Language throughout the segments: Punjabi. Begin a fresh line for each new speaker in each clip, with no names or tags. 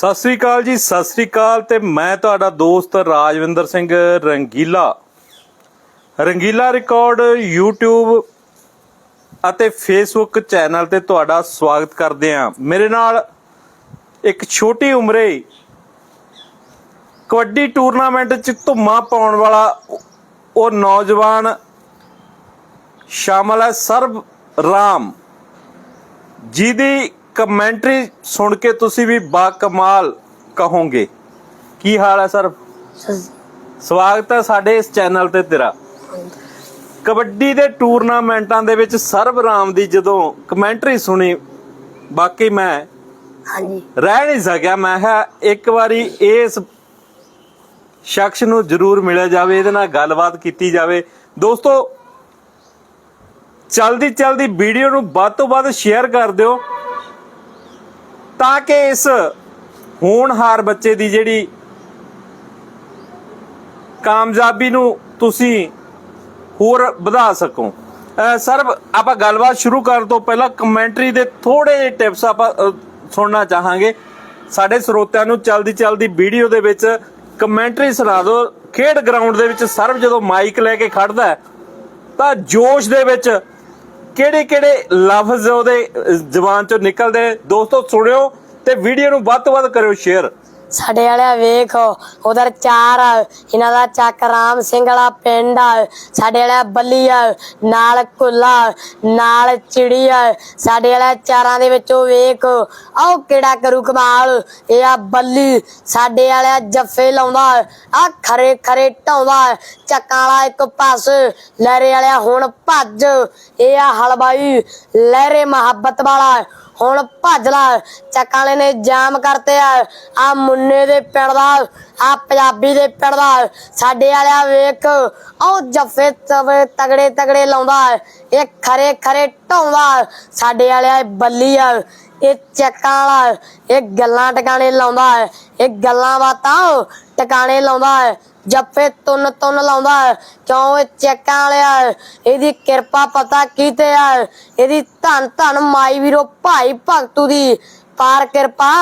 ਸਤਿ ਸ੍ਰੀ ਅਕਾਲ ਜੀ, ਸਤਿ ਸ੍ਰੀ ਅਕਾਲ ਤੇ ਮੈਂ ਤੁਹਾਡਾ ਦੋਸਤ ਰਾਜਵਿੰਦਰ ਸਿੰਘ ਰੰਗੀਲਾ। ਰੰਗੀਲਾ ਰਿਕਾਰਡ YouTube ਅਤੇ Facebook ਚੈਨਲ ਤੇ ਤੁਹਾਡਾ ਸਵਾਗਤ ਕਰਦੇ ਹਾਂ। ਮੇਰੇ ਨਾਲ ਇੱਕ ਛੋਟੀ ਉਮਰੇ ਕਬੱਡੀ ਟੂਰਨਾਮੈਂਟ 'ਚ ਧੁੰਮਾ ਪਾਉਣ ਵਾਲਾ ਉਹ ਨੌਜਵਾਨ ਸ਼ਾਮਲ ਹੈ ਸਰਬ ਰਾਮ। ਜਿਹਦੀ ਕਮੈਂਟਰੀ ਸੁਣ ਕੇ ਤੁਸੀਂ ਵੀ ਬਾ ਕਮਾਲ ਕਹੋਗੇ। ਕੀ ਹਾਲ ਹੈ ਸਰ? ਸਵਾਗਤ ਹੈ ਸਾਡੇ ਇਸ ਚੈਨਲ ਤੇ ਤੇਰਾ। ਕਬੱਡੀ ਦੇ ਟੂਰਨਾਮੈਂਟਾਂ ਦੇ ਵਿੱਚ ਸਰਬ ਰਾਮ ਦੀ ਜਦੋਂ ਕਮੈਂਟਰੀ ਸੁਣੀ ਬਾਕੀ ਮੈਂ
ਹਾਂਜੀ।
ਰਹਿ ਨਹੀਂ ਸਕਿਆ। ਮੈਂ ਕਿਹਾ ਇੱਕ ਵਾਰੀ ਇਸ ਸ਼ਖਸ ਨੂੰ ਜ਼ਰੂਰ ਮਿਲਿਆ ਜਾਵੇ ਇਹਦੇ ਨਾਲ ਗੱਲਬਾਤ ਕੀਤੀ ਜਾਵੇ। ਦੋਸਤੋ ਚਲਦੀ ਚਲਦੀ ਵੀਡੀਓ ਨੂੰ ਵੱਧ ਤੋਂ ਵੱਧ ਸ਼ੇਅਰ ਕਰ ਦਿਓ। ਤਾਂ ਕਿ ਇਸ ਹੋਣਹਾਰ ਬੱਚੇ ਦੀ ਜਿਹੜੀ ਕਾਮਯਾਬੀ ਨੂੰ ਤੁਸੀਂ ਹੋਰ ਵਧਾ ਸਕੋ। ਅਹ ਸਰ ਆਪਾਂ ਗੱਲਬਾਤ ਸ਼ੁਰੂ ਕਰਨ ਤੋਂ ਪਹਿਲਾਂ ਕਮੈਂਟਰੀ ਦੇ ਥੋੜੇ ਜਿਹੇ ਟਿਪਸ ਆਪਾਂ ਸੁਣਨਾ ਚਾਹਾਂਗੇ। ਸਾਡੇ ਸਰੋਤਿਆਂ ਨੂੰ ਚਲਦੀ ਚਲਦੀ ਵੀਡੀਓ ਦੇ ਵਿੱਚ ਕਮੈਂਟਰੀ ਸੁਣਾ ਦਿਓ। ਖੇਡ ਗਰਾਊਂਡ ਦੇ ਵਿੱਚ ਸਰਵ ਜਦੋਂ ਮਾਈਕ ਲੈ ਕੇ ਖੜਦਾ ਤਾਂ ਜੋਸ਼ ਦੇ ਵਿੱਚ ਕਿਹੜੇ ਕਿਹੜੇ ਲਫ਼ਜ਼ ਉਹਦੇ ਅਹ, ਜ਼ੁਬਾਨ ਚੋਂ ਨਿਕਲਦੇ ਦੋਸਤੋ ਸੁਣਿਓ। ਤੇ ਵੀਡੀਓ ਨੂੰ ਵੱਧ ਤੋਂ ਵੱਧ ਕਰਿਓ ਸ਼ੇਅਰ
ਸਾਡੇ ਵਾਲਿਆ ਵੇਖ ਉਧਰ ਚਾਰ ਆ, ਇਹਨਾਂ ਦਾ ਚੱਕ ਰਾਮ ਸਿੰਘ ਵਾਲਾ ਪਿੰਡ ਆ ਸਾਡੇ ਵਾਲਿਆ ਬੱਲੀ ਆ ਨਾਲ ਕੁੱਲਾ ਨਾਲ ਚਿੜੀ ਆ ਸਾਡੇ ਵਾਲਿਆ ਚਾਰਾਂ ਦੇ ਵਿੱਚੋਂ ਵੇਖ ਆਓ ਕਿਹੜਾ ਕਰੂ ਕਮਾਲ ਇਹ ਆ ਬੱਲੀ ਸਾਡੇ ਵਾਲਿਆ ਜੱਫੇ ਲਾਉਂਦਾ ਆ ਖਰੇ ਖਰੇ ਢਾਉਂਦਾ ਚੱਕਾਂ ਵਾਲਾ ਇੱਕ ਪਾਸ ਲਹਿਰੇ ਵਾਲਿਆ ਹੁਣ ਭੱਜ ਇਹ ਆ ਹਲਵਾਈ ਲਹਿਰੇ ਮੁਹੱਬਤ ਵਾਲਾ ਹੁਣ ਭਾਜਲਾ ਚੱਕਾਂ ਵਾਲੇ ਨੇ ਜਾਮ ਕਰਤੇ ਆ। ਆ ਮੁੰਨੇ ਦੇ ਪਿੰਡ ਦਾ, ਆ ਪੰਜਾਬੀ ਦੇ ਪਿੰਡ ਦਾ। ਸਾਡੇ ਵਾਲਿਆ ਵੇਖ, ਉਹ ਜੱਫੇ ਤਵੇ ਤਗੜੇ ਤਗੜੇ ਲਾਉਂਦਾ ਇਹ ਖਰੇ ਖਰੇ ਢਾਉਂਦਾ ਸਾਡੇ ਵਾਲਿਆ ਬੱਲੀ ਆ। ਇਹ ਚੱਕਾਂ ਵਾਲਾ, ਇਹ ਗੱਲਾਂ ਟਿਕਾਣੇ ਲਾਉਂਦਾ ਹੈ। ਇਹ ਗੱਲਾਂ ਬਾਤਾਂ ਟਿਕਾਣੇ ਲਾਉਂਦਾ ਹੈ, ਜੱਫੇ ਤੁੰਨ ਤੁੰਨ ਲਾਉਂਦਾ ਹੈ, ਕਿਉਂ ਇਹ ਚੈੱਕਾਂ ਵਾਲਿਆ ਇਹਦੀ ਕਿਰਪਾ ਪਤਾ ਕੀਤੇ ਆ ਇਹਦੀ ਧੰਨ ਧੰਨ ਮਾਈ ਵੀਰੋ, ਭਾਈ ਭਗਤੂ ਦੀ ਪਾਰ ਕਿਰਪਾ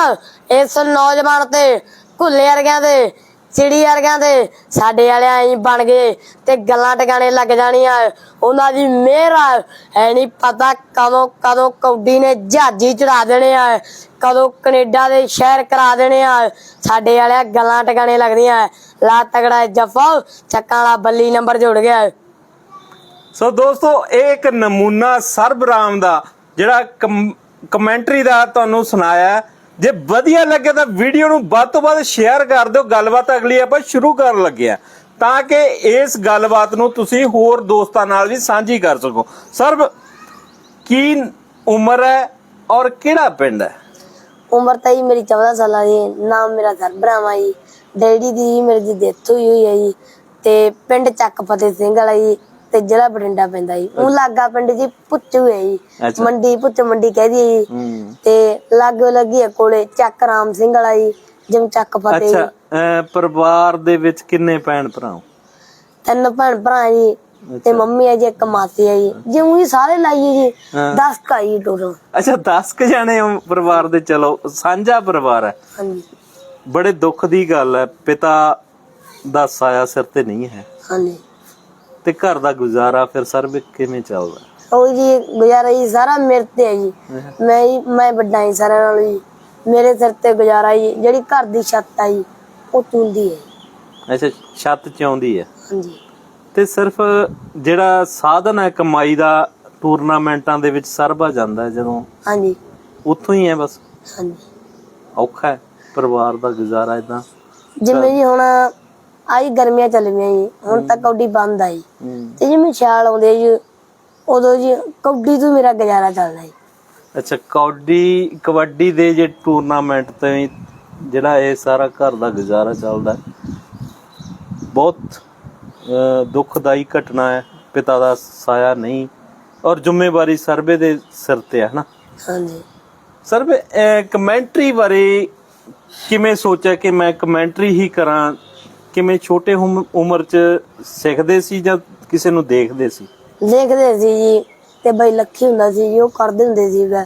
ਇਸ ਨੌਜਵਾਨ ਤੇ, ਘੁੱਲੇ ਵਰਗਿਆਂ ਦੇ ਚਿੜੀ ਵਰਗਿਆਂ ਦੇ ਸਾਡੇ ਵਾਲਿਆਂ ਐਂ ਬਣ ਗਏ ਤੇ ਗੱਲਾਂ ਟਿਕਾਣੇ ਲੱਗ ਜਾਣੀਆਂ। ਉਹਨਾਂ ਦੀ ਮਿਹਰ ਐ ਨਹੀਂ ਪਤਾ ਕਦੋਂ ਕਦੋਂ ਕੌਡੀ ਨੇ ਜਹਾਜੀ ਚੜਾ ਦੇਣੇ ਆ। ਕਦੋਂ ਕੈਨੇਡਾ ਦੇ ਸ਼ਹਿਰ ਕਰਾ ਦੇਣੇ ਆ। ਸਾਡੇ ਵਾਲਿਆਂ ਗੱਲਾਂ ਟਿਕਾਣੇ ਲੱਗਦੀਆਂ। ਲਾ ਤਗੜਾ ਜਫਾ, ਚੱਕਾਂ ਵਾਲਾ ਬੱਲੀ ਨੰਬਰ ਜੁੜ ਗਿਆ।
ਸੋ ਦੋਸਤੋ, ਇਹ ਇੱਕ ਨਮੂਨਾ ਸਰਬਰਾਮ ਦਾ ਜਿਹੜਾ ਕਮ- ਕਮੈਂਟਰੀ ਦਾ ਤੁਹਾਨੂੰ ਸੁਣਾਇਆ। ਹੈ। ਜੇ ਵਧੀਆ ਲੱਗੇ ਤਾਂ ਵੀਡੀਓ ਨੂੰ ਵੱਧ ਤੋਂ ਵੱਧ ਸ਼ੇਅਰ ਕਰ ਦਿਓ। ਗੱਲਬਾਤ ਅਗਲੀ ਆਪਾਂ ਸ਼ੁਰੂ ਕਰਨ ਲੱਗੇ ਆ ਤਾਂ ਕਿ ਇਸ ਗੱਲਬਾਤ ਨੂੰ ਤੁਸੀਂ ਹੋਰ ਦੋਸਤਾਂ ਨਾਲ ਵੀ ਸਾਂਝੀ ਕਰ ਸਕੋ। ਸਰਬ ਕੀ ਉਮਰ ਹੈ ਔਰ ਕਿਹੜਾ ਪਿੰਡ ਹੈ?
ਉਮਰ ਤਾਂ ਜੀ ਮੇਰੀ 14 ਸਾਲਾਂ ਦੀ ਹੈ। ਨਾਮ ਮੇਰਾ ਸਰਬਰਾਮਾ ਜੀ। ਡੈਡੀ ਦੀ ਮੇਰੀ ਦੀ ਡੈਥ ਹੋਈ ਹੋਈ ਹੈ ਜੀ। ਤੇ ਪਿੰਡ ਚੱਕ ਫਤਿਹ ਸਿੰਘ ਵਾਲਾ ਜੀ। ਤੇ ਜ਼ਿਲ੍ਹਾ ਬਠਿੰਡਾ ਪੈਂਦਾ ਜੀ ਉਹ ਲਾਗਾ ਪਿੰਡ ਜੀ ਪੁੱਚੂ ਹੈ ਜੀ
ਅੱਛਾ।
ਮੰਡੀ ਪੁੱਚ ਮੰਡੀ ਕਹਦੀ ਹੈ ਜੀ।
ਹੂੰ।
ਤੇ ਲਾਗੇ ਲੱਗੀ ਹੈ ਕੋਲੇ ਚੱਕ ਰਾਮ ਸਿੰਘ ਵਾਲਾ ਜੀ ਜਿਮ ਚੱਕ ਫਤਿਹ
ਅੱਛਾ
ਜੀ।
ਅਹ ਪਰਿਵਾਰ ਦੇ ਵਿੱਚ ਕਿੰਨੇ ਭੈਣ ਭਰਾ? ਹੋ?
ਤਿੰਨ ਭੈਣ ਭਰਾ ਜੀ ਤੇ ਮੰਮੀ ਹੈ ਜੀ ਇੱਕ ਮਾਸੀ ਹੈ ਜੀ। ਜਿਉਂ ਹੀ ਸਾਰੇ ਲਾਈਏ ਜੀ
ਹਾਂ।
10 ਕਾਈ ਟੋਟਲ
ਅੱਛਾ 10 ਕ ਜਾਣੇ ਹੋ ਪਰਿਵਾਰ ਦੇ ਚਲੋ ਸਾਂਝਾ ਪਰਿਵਾਰ ਹੈ।
ਹਾਂਜੀ।
ਬੜੇ ਦੁੱਖ ਦੀ ਗੱਲ ਹੈ ਪਿਤਾ ਦਾ ਸਾਇਆ ਸਿਰ ਤੇ ਨਹੀਂ ਹੈ।
ਹਾਂਜੀ।
ਤੇ ਘਰ ਦਾ ਗੁਜ਼ਾਰਾ ਫਿਰ ਸਰਬ ਕਿਵੇਂ ਚੱਲਦਾ?
ਉਹ ਜੀ ਗੁਜ਼ਾਰਾ ਜੀ ਸਾਰਾ ਮੇਰੇ ਤੇ ਹੈ ਜੀ। ਮੈਂ ਹੀ ਮੈਂ ਵੱਡਾ ਹੀ ਸਾਰਿਆਂ ਨਾਲੋਂ ਜੀ। ਮੇਰੇ ਸਿਰ ਤੇ ਗੁਜ਼ਾਰਾ ਜੀ ਜਿਹੜੀ ਘਰ ਦੀ ਛੱਤ ਆ ਜੀ ਉਹ ਤੁੰਦੀ ਹੈ।
ਅੱਛਾ ਛੱਤ ਚ ਆਉਂਦੀ ਹੈ।
ਹਾਂਜੀ।
ਤੇ ਸਿਰਫ ਜਿਹੜਾ ਸਾਧਨ ਹੈ ਕਮਾਈ ਦਾ ਟੂਰਨਾਮੈਂਟਾਂ ਦੇ ਵਿੱਚ ਸਰਬਾ ਜਾਂਦਾ ਹੈ ਜਦੋਂ?
ਹਾਂਜੀ।
ਉੱਥੋਂ ਹੀ ਹੈ ਬਸ?
ਹਾਂਜੀ।
ਔਖਾ ਹੈ ਪਰਿਵਾਰ ਦਾ ਗੁਜ਼ਾਰਾ ਇਦਾਂ
ਜਿਵੇਂ ਜੀ ਹੁਣ ਆਈ ਗਰਮੀਆਂ ਚੱਲ ਪਈਆਂ ਜੀ। ਹੁਣ ਤਾਂ ਕੌਡੀ ਬੰਦ ਆਈ ਤੇ ਜਿਵੇਂ ਸਿਆਲ ਆਉਂਦੇ ਜੀ। ਉਦੋਂ ਜੀ ਕੌਡੀ ਤੋਂ ਮੇਰਾ ਗੁਜ਼ਾਰਾ ਚੱਲਦਾ ਜੀ।
ਅੱਛਾ ਕਬੱਡੀ ਕਬੱਡੀ ਦੇ ਜੇ ਟੂਰਨਾਮੈਂਟ ਤੋਂ ਜਿਹੜਾ ਇਹ ਸਾਰਾ ਘਰ ਦਾ ਗੁਜ਼ਾਰਾ ਚੱਲਦਾ ਹੈ। ਬਹੁਤ ਅਹ, ਦੁਖਦਾਈ ਘਟਨਾ ਹੈ। ਪਿਤਾ ਦਾ ਸਾਇਆ ਨਹੀਂ ਔਰ ਜ਼ਿੰਮੇਵਾਰੀ ਸਰਵੇ ਦੇ ਸਿਰ ਤੇ ਹੈ ਨਾ
ਹਾਂਜੀ।
ਸਰਵੇ ਕਮੈਂਟਰੀ ਬਾਰੇ ਕਿਵੇਂ ਸੋਚਿਆ ਕਿ ਮੈਂ ਕਮੈਂਟਰੀ ਹੀ ਕਰਾਂ ਕਿਵੇਂ ਛੋਟੇ ਉਮ- ਉਮਰ ਚ ਸਿੱਖਦੇ ਸੀ ਜਾਂ ਕਿਸੇ ਨੂੰ ਦੇਖਦੇ ਸੀ?
ਦੇਖਦੇ ਸੀ ਜੀ ਤੇ ਬਈ ਲੱਖੀ ਹੁੰਦਾ ਸੀ ਜੀ ਉਹ ਕਰਦੇ ਹੁੰਦੇ ਸੀ ਗਾ।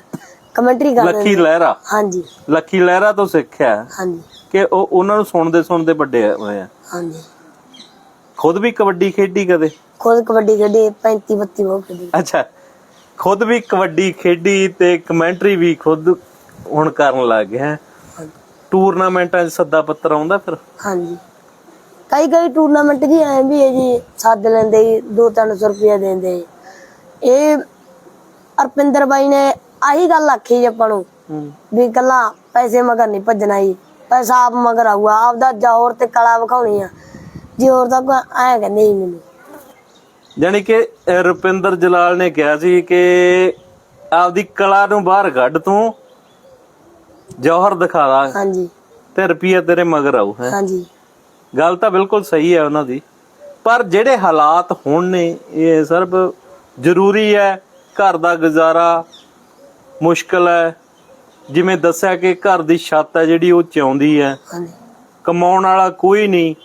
ਕਮੈਂਟਰੀ ਕਰਦੇ
ਲੱਖੀ ਲਹਿਰਾ?
ਹਾਂਜੀ।
ਲੱਖੀ ਲਹਿਰਾ ਤੋਂ ਸਿੱਖਿਆ?
ਹਾਂਜੀ।
ਕਿ ਉਹ ਉਹਨਾਂ ਨੂੰ ਸੁਣਦੇ ਸੁਣਦੇ ਵੱਡੇ ਹੋਏ ਆ।
ਹਾਂਜੀ।
ਖੁਦ ਵੀ ਕਬੱਡੀ ਖੇਡੀ ਕਦੇ?
ਖੁਦ ਕਬੱਡੀ ਖੇਡੀ 35 32 ਬਹੁਤ ਖੇਡੀ।
ਅੱਛਾ। ਖੁਦ ਵੀ ਕਬੱਡੀ ਖੇਡੀ ਤੇ ਕਮੈਂਟਰੀ ਵੀ ਖੁਦ ਹੁਣ ਕਰਨ ਲੱਗ ਗਿਆ। ਟੂਰਨਾਮੈਂਟਾਂ 'ਚ ਸੱਦਾ ਪੱਤਰ ਆਉਂਦਾ ਫਿਰ?
ਹਾਂਜੀ। ਕਈ ਕਈ ਟੂਰਨਾਮੈਂਟ ਜੀ ਐ ਵੀ ਹੈ ਜੀ ਸੱਦ ਲੈਂਦੇ ਜੀ 2-300 ਰੁਪਏ ਦਿੰਦੇ ਜੀ। ਇਹ ਅਰਪਿੰਦਰ ਬਾਈ ਨੇ ਆਹੀ ਗੱਲ ਆਖੀ ਜੀ ਆਪਾਂ ਨੂੰ ਵੀ ਕੱਲਾ ਪੈਸੇ ਮਗਰ ਨਹੀਂ ਭੱਜਣਾ ਜੀ ਪੈਸਾ ਆਪ ਮਗਰ ਆਊਗਾ ਆਪਦਾ ਜੋਰ ਤੇ ਕਲਾ ਵਿਖਾਉਣੀ ਆ। ਜੀ ਹੋਰ ਤਾਂ ਕੋਈ ਐ ਕਹਿੰਦੇ ਜੀ ਮੈਨੂੰ।
ਯਾਨੀ ਕਿ ਅਹ, ਰੁਪਿੰਦਰ ਜਲਾਲ ਨੇ ਕਿਹਾ ਸੀ ਕਿ ਆਪਦੀ ਕਲਾ ਨੂੰ ਬਾਹਰ ਕੱਢ ਤੂੰ ਜੌਹਰ ਦਿਖਾ ਦਾ।
ਹਾਂਜੀ।
ਤੇ ਰੁਪਈਆ ਤੇਰੇ ਮਗਰ ਆਊ ਹੈ।
ਹਾਂਜੀ।
ਗੱਲ ਤਾਂ ਬਿਲਕੁਲ ਸਹੀ ਹੈ ਉਹਨਾਂ ਦੀ। ਪਰ ਜਿਹੜੇ ਹਾਲਾਤ ਹੁਣ ਨੇ ਇਹ ਸਰਬ ਜ਼ਰੂਰੀ ਹੈ ਘਰ ਦਾ ਗੁਜ਼ਾਰਾ ਮੁਸ਼ਕਲ ਹੈ। ਜਿਵੇਂ ਦੱਸਿਆ ਕਿ ਘਰ ਦੀ ਛੱਤ ਹੈ ਜਿਹੜੀ ਉਹ ਚਾਉਂਦੀ ਹੈ। ਕਮਾਉਣ ਵਾਲਾ ਕੋਈ ਨਹੀਂ।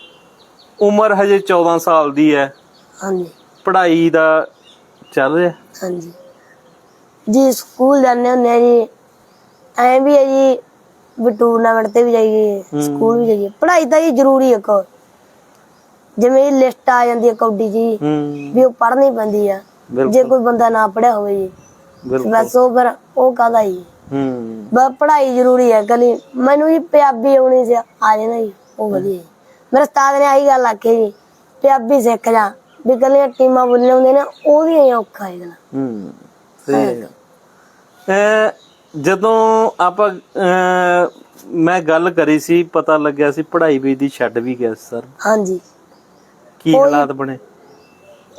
ਉਮਰ ਹਜੇ 14 ਸਾਲ ਦੀ ਹੈ।
ਹਾਂਜੀ।
ਪੜ੍ਹਾਈ ਦਾ ਚੱਲ ਰਿਹਾ।
ਹਾਂਜੀ। ਜੀ ਸਕੂਲ ਜਾਂਦੇ ਹੁੰਦੇ ਆ ਜੀ। ਐ ਵੀ ਹੈ ਜੀ ਵੀ ਟੂਰਨਾਮੈਂਟ ਤੇ ਵੀ ਜਾਈਏ ਸਕੂਲ ਵੀ ਜਾਈਏ। ਪੜ੍ਹਾਈ ਤਾਂ ਜੀ ਜ਼ਰੂਰੀ ਹੈ ਕੋ ਜਿਵੇਂ ਲਿਸਟ ਆ ਜਾਂਦੀ ਹੈ ਕੌਡੀ ਜੀ
ਹੂੰ।
ਵੀ ਉਹ ਪੜ੍ਹਨੀ ਪੈਂਦੀ ਆ। ਜੇ ਕੋਈ ਬੰਦਾ ਨਾ ਪੜਿਆ ਹੋਵੇ ਜੀ ਬਸ ਉਹ ਫਿਰ ਉਹ ਕਾਹਦਾ ਜੀ?
ਹੂੰ।
ਬਸ ਪੜ੍ਹਾਈ ਜ਼ਰੂਰੀ ਹੈ ਕਲੀ ਮੈਨੂੰ ਜੀ ਪੰਜਾਬੀ ਆਉਣੀ ਸੀ ਆ ਜੇ ਨਾ ਜੀ ਉਹ ਵਧੀਆ ਮੇਰੇ ਉਸਤਾਦ ਨੇ ਆਹੀ ਗੱਲ ਆਖੀ ਜੀ ਪੰਜਾਬੀ ਸਿੱਖ ਜਾ ਵੀ ਕੱਲੀਆਂ ਟੀਮਾਂ ਬੋਲੀਆਂ ਹੁੰਦੀਆਂ ਨੇ ਉਹਦੀਆਂ ਹੀ ਔਖਾ ਹੈ। ਗੱਲ
ਹੂੰ। ਤੇ ਅਹ, ਜਦੋਂ ਆਪਾਂ ਮੈਂ ਗੱਲ ਕਰੀ ਸੀ ਪਤਾ ਲੱਗਿਆ ਸੀ ਪੜ੍ਹਾਈ ਵੀ ਦੀ ਛੱਡ ਵੀ ਗਿਆ ਸਰ।
ਹਾਂਜੀ।
ਕੀ ਹਾਲਾਤ ਬਣੇ?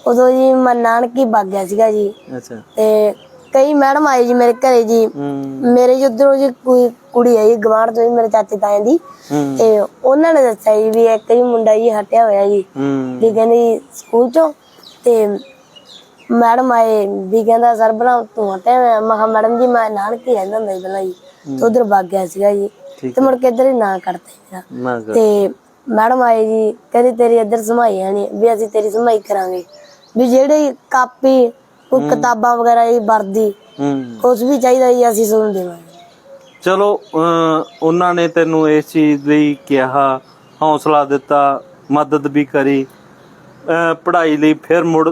ਉਦੋਂ ਜੀ ਮੈਂ ਨਾਨਕੀ ਵਗ ਗਿਆ ਸੀਗਾ ਜੀ।
ਅੱਛਾ।
ਤੇ ਕਈ ਮੈਡਮ ਆਏ ਜੀ ਮੇਰੇ ਘਰੇ ਜੀ।
ਹੂੰ।
ਮੇਰੇ ਜੀ ਉੱਧਰੋਂ ਜੀ ਕੋਈ ਕੁੜੀ ਆਈ ਗਵਾਂਢ ਤੋਂ ਜੀ ਮੇਰੇ ਚਾਚੇ ਤਾਇਆਂ ਦੀ।
ਹੂੰ।
ਤੇ ਉਹਨਾਂ ਨੇ ਦੱਸਿਆ ਜੀ ਵੀ ਇੱਕ ਜੀ ਮੁੰਡਾ ਜੀ ਹਟਿਆ ਹੋਇਆ ਜੀ।
ਹੂੰ।
ਵੀ ਕਹਿੰਦੀ ਸਕੂਲ ਚੋਂ। ਤੇ ਮੈਡਮ ਆਏ ਵੀ ਕਹਿੰਦਾ ਸਰ ਬਣਾ ਤੂੰ। ਹੋਇਆ ਮੈਂ ਕਿਹਾ ਮੈਡਮ ਜੀ ਮੈਂ ਨਾਨਕੀ ਰਹਿੰਦਾ ਹੁੰਦਾ ਸੀ ਪਹਿਲਾਂ ਜੀ। ਤੇ ਉਧਰ ਵਗ ਗਿਆ ਸੀਗਾ ਜੀ।
ਠੀਕ
ਤੇ ਮੁੜ ਕੇ ਇੱਧਰ ਹੀ ਨਾ ਕਰਤੇ ਮੇਰਾ।
ਨਾ ਕਰ
ਤੇ ਮੈਡਮ ਆਏ ਜੀ ਕਹਿੰਦੀ ਤੇਰੀ ਇੱਧਰ ਸਮਾਈ ਆਣੀ ਵੀ ਅਸੀਂ ਤੇਰੀ ਸਮਾਈ ਕਰਾਂਗੇ। ਵੀ ਜਿਹੜੀ ਕਾਪੀ ਕੋਈ ਕਿਤਾਬਾਂ ਵਗੈਰਾ ਇਹ ਵਰਦੀ
ਹੂੰ।
ਕੁਝ ਵੀ ਚਾਹੀਦਾ ਜੀ ਅਸੀਂ ਤੁਹਾਨੂੰ ਦੇਵਾਂਗੇ।
ਚਲੋ ਉਹਨਾਂ ਨੇ ਤੈਨੂੰ ਇਸ ਚੀਜ਼ ਲਈ ਕਿਹਾ ਹੌਸਲਾ ਦਿੱਤਾ ਮਦਦ ਵੀ ਕਰੀ ਅਹ, ਪੜ੍ਹਾਈ ਲਈ ਫਿਰ ਮੁੜ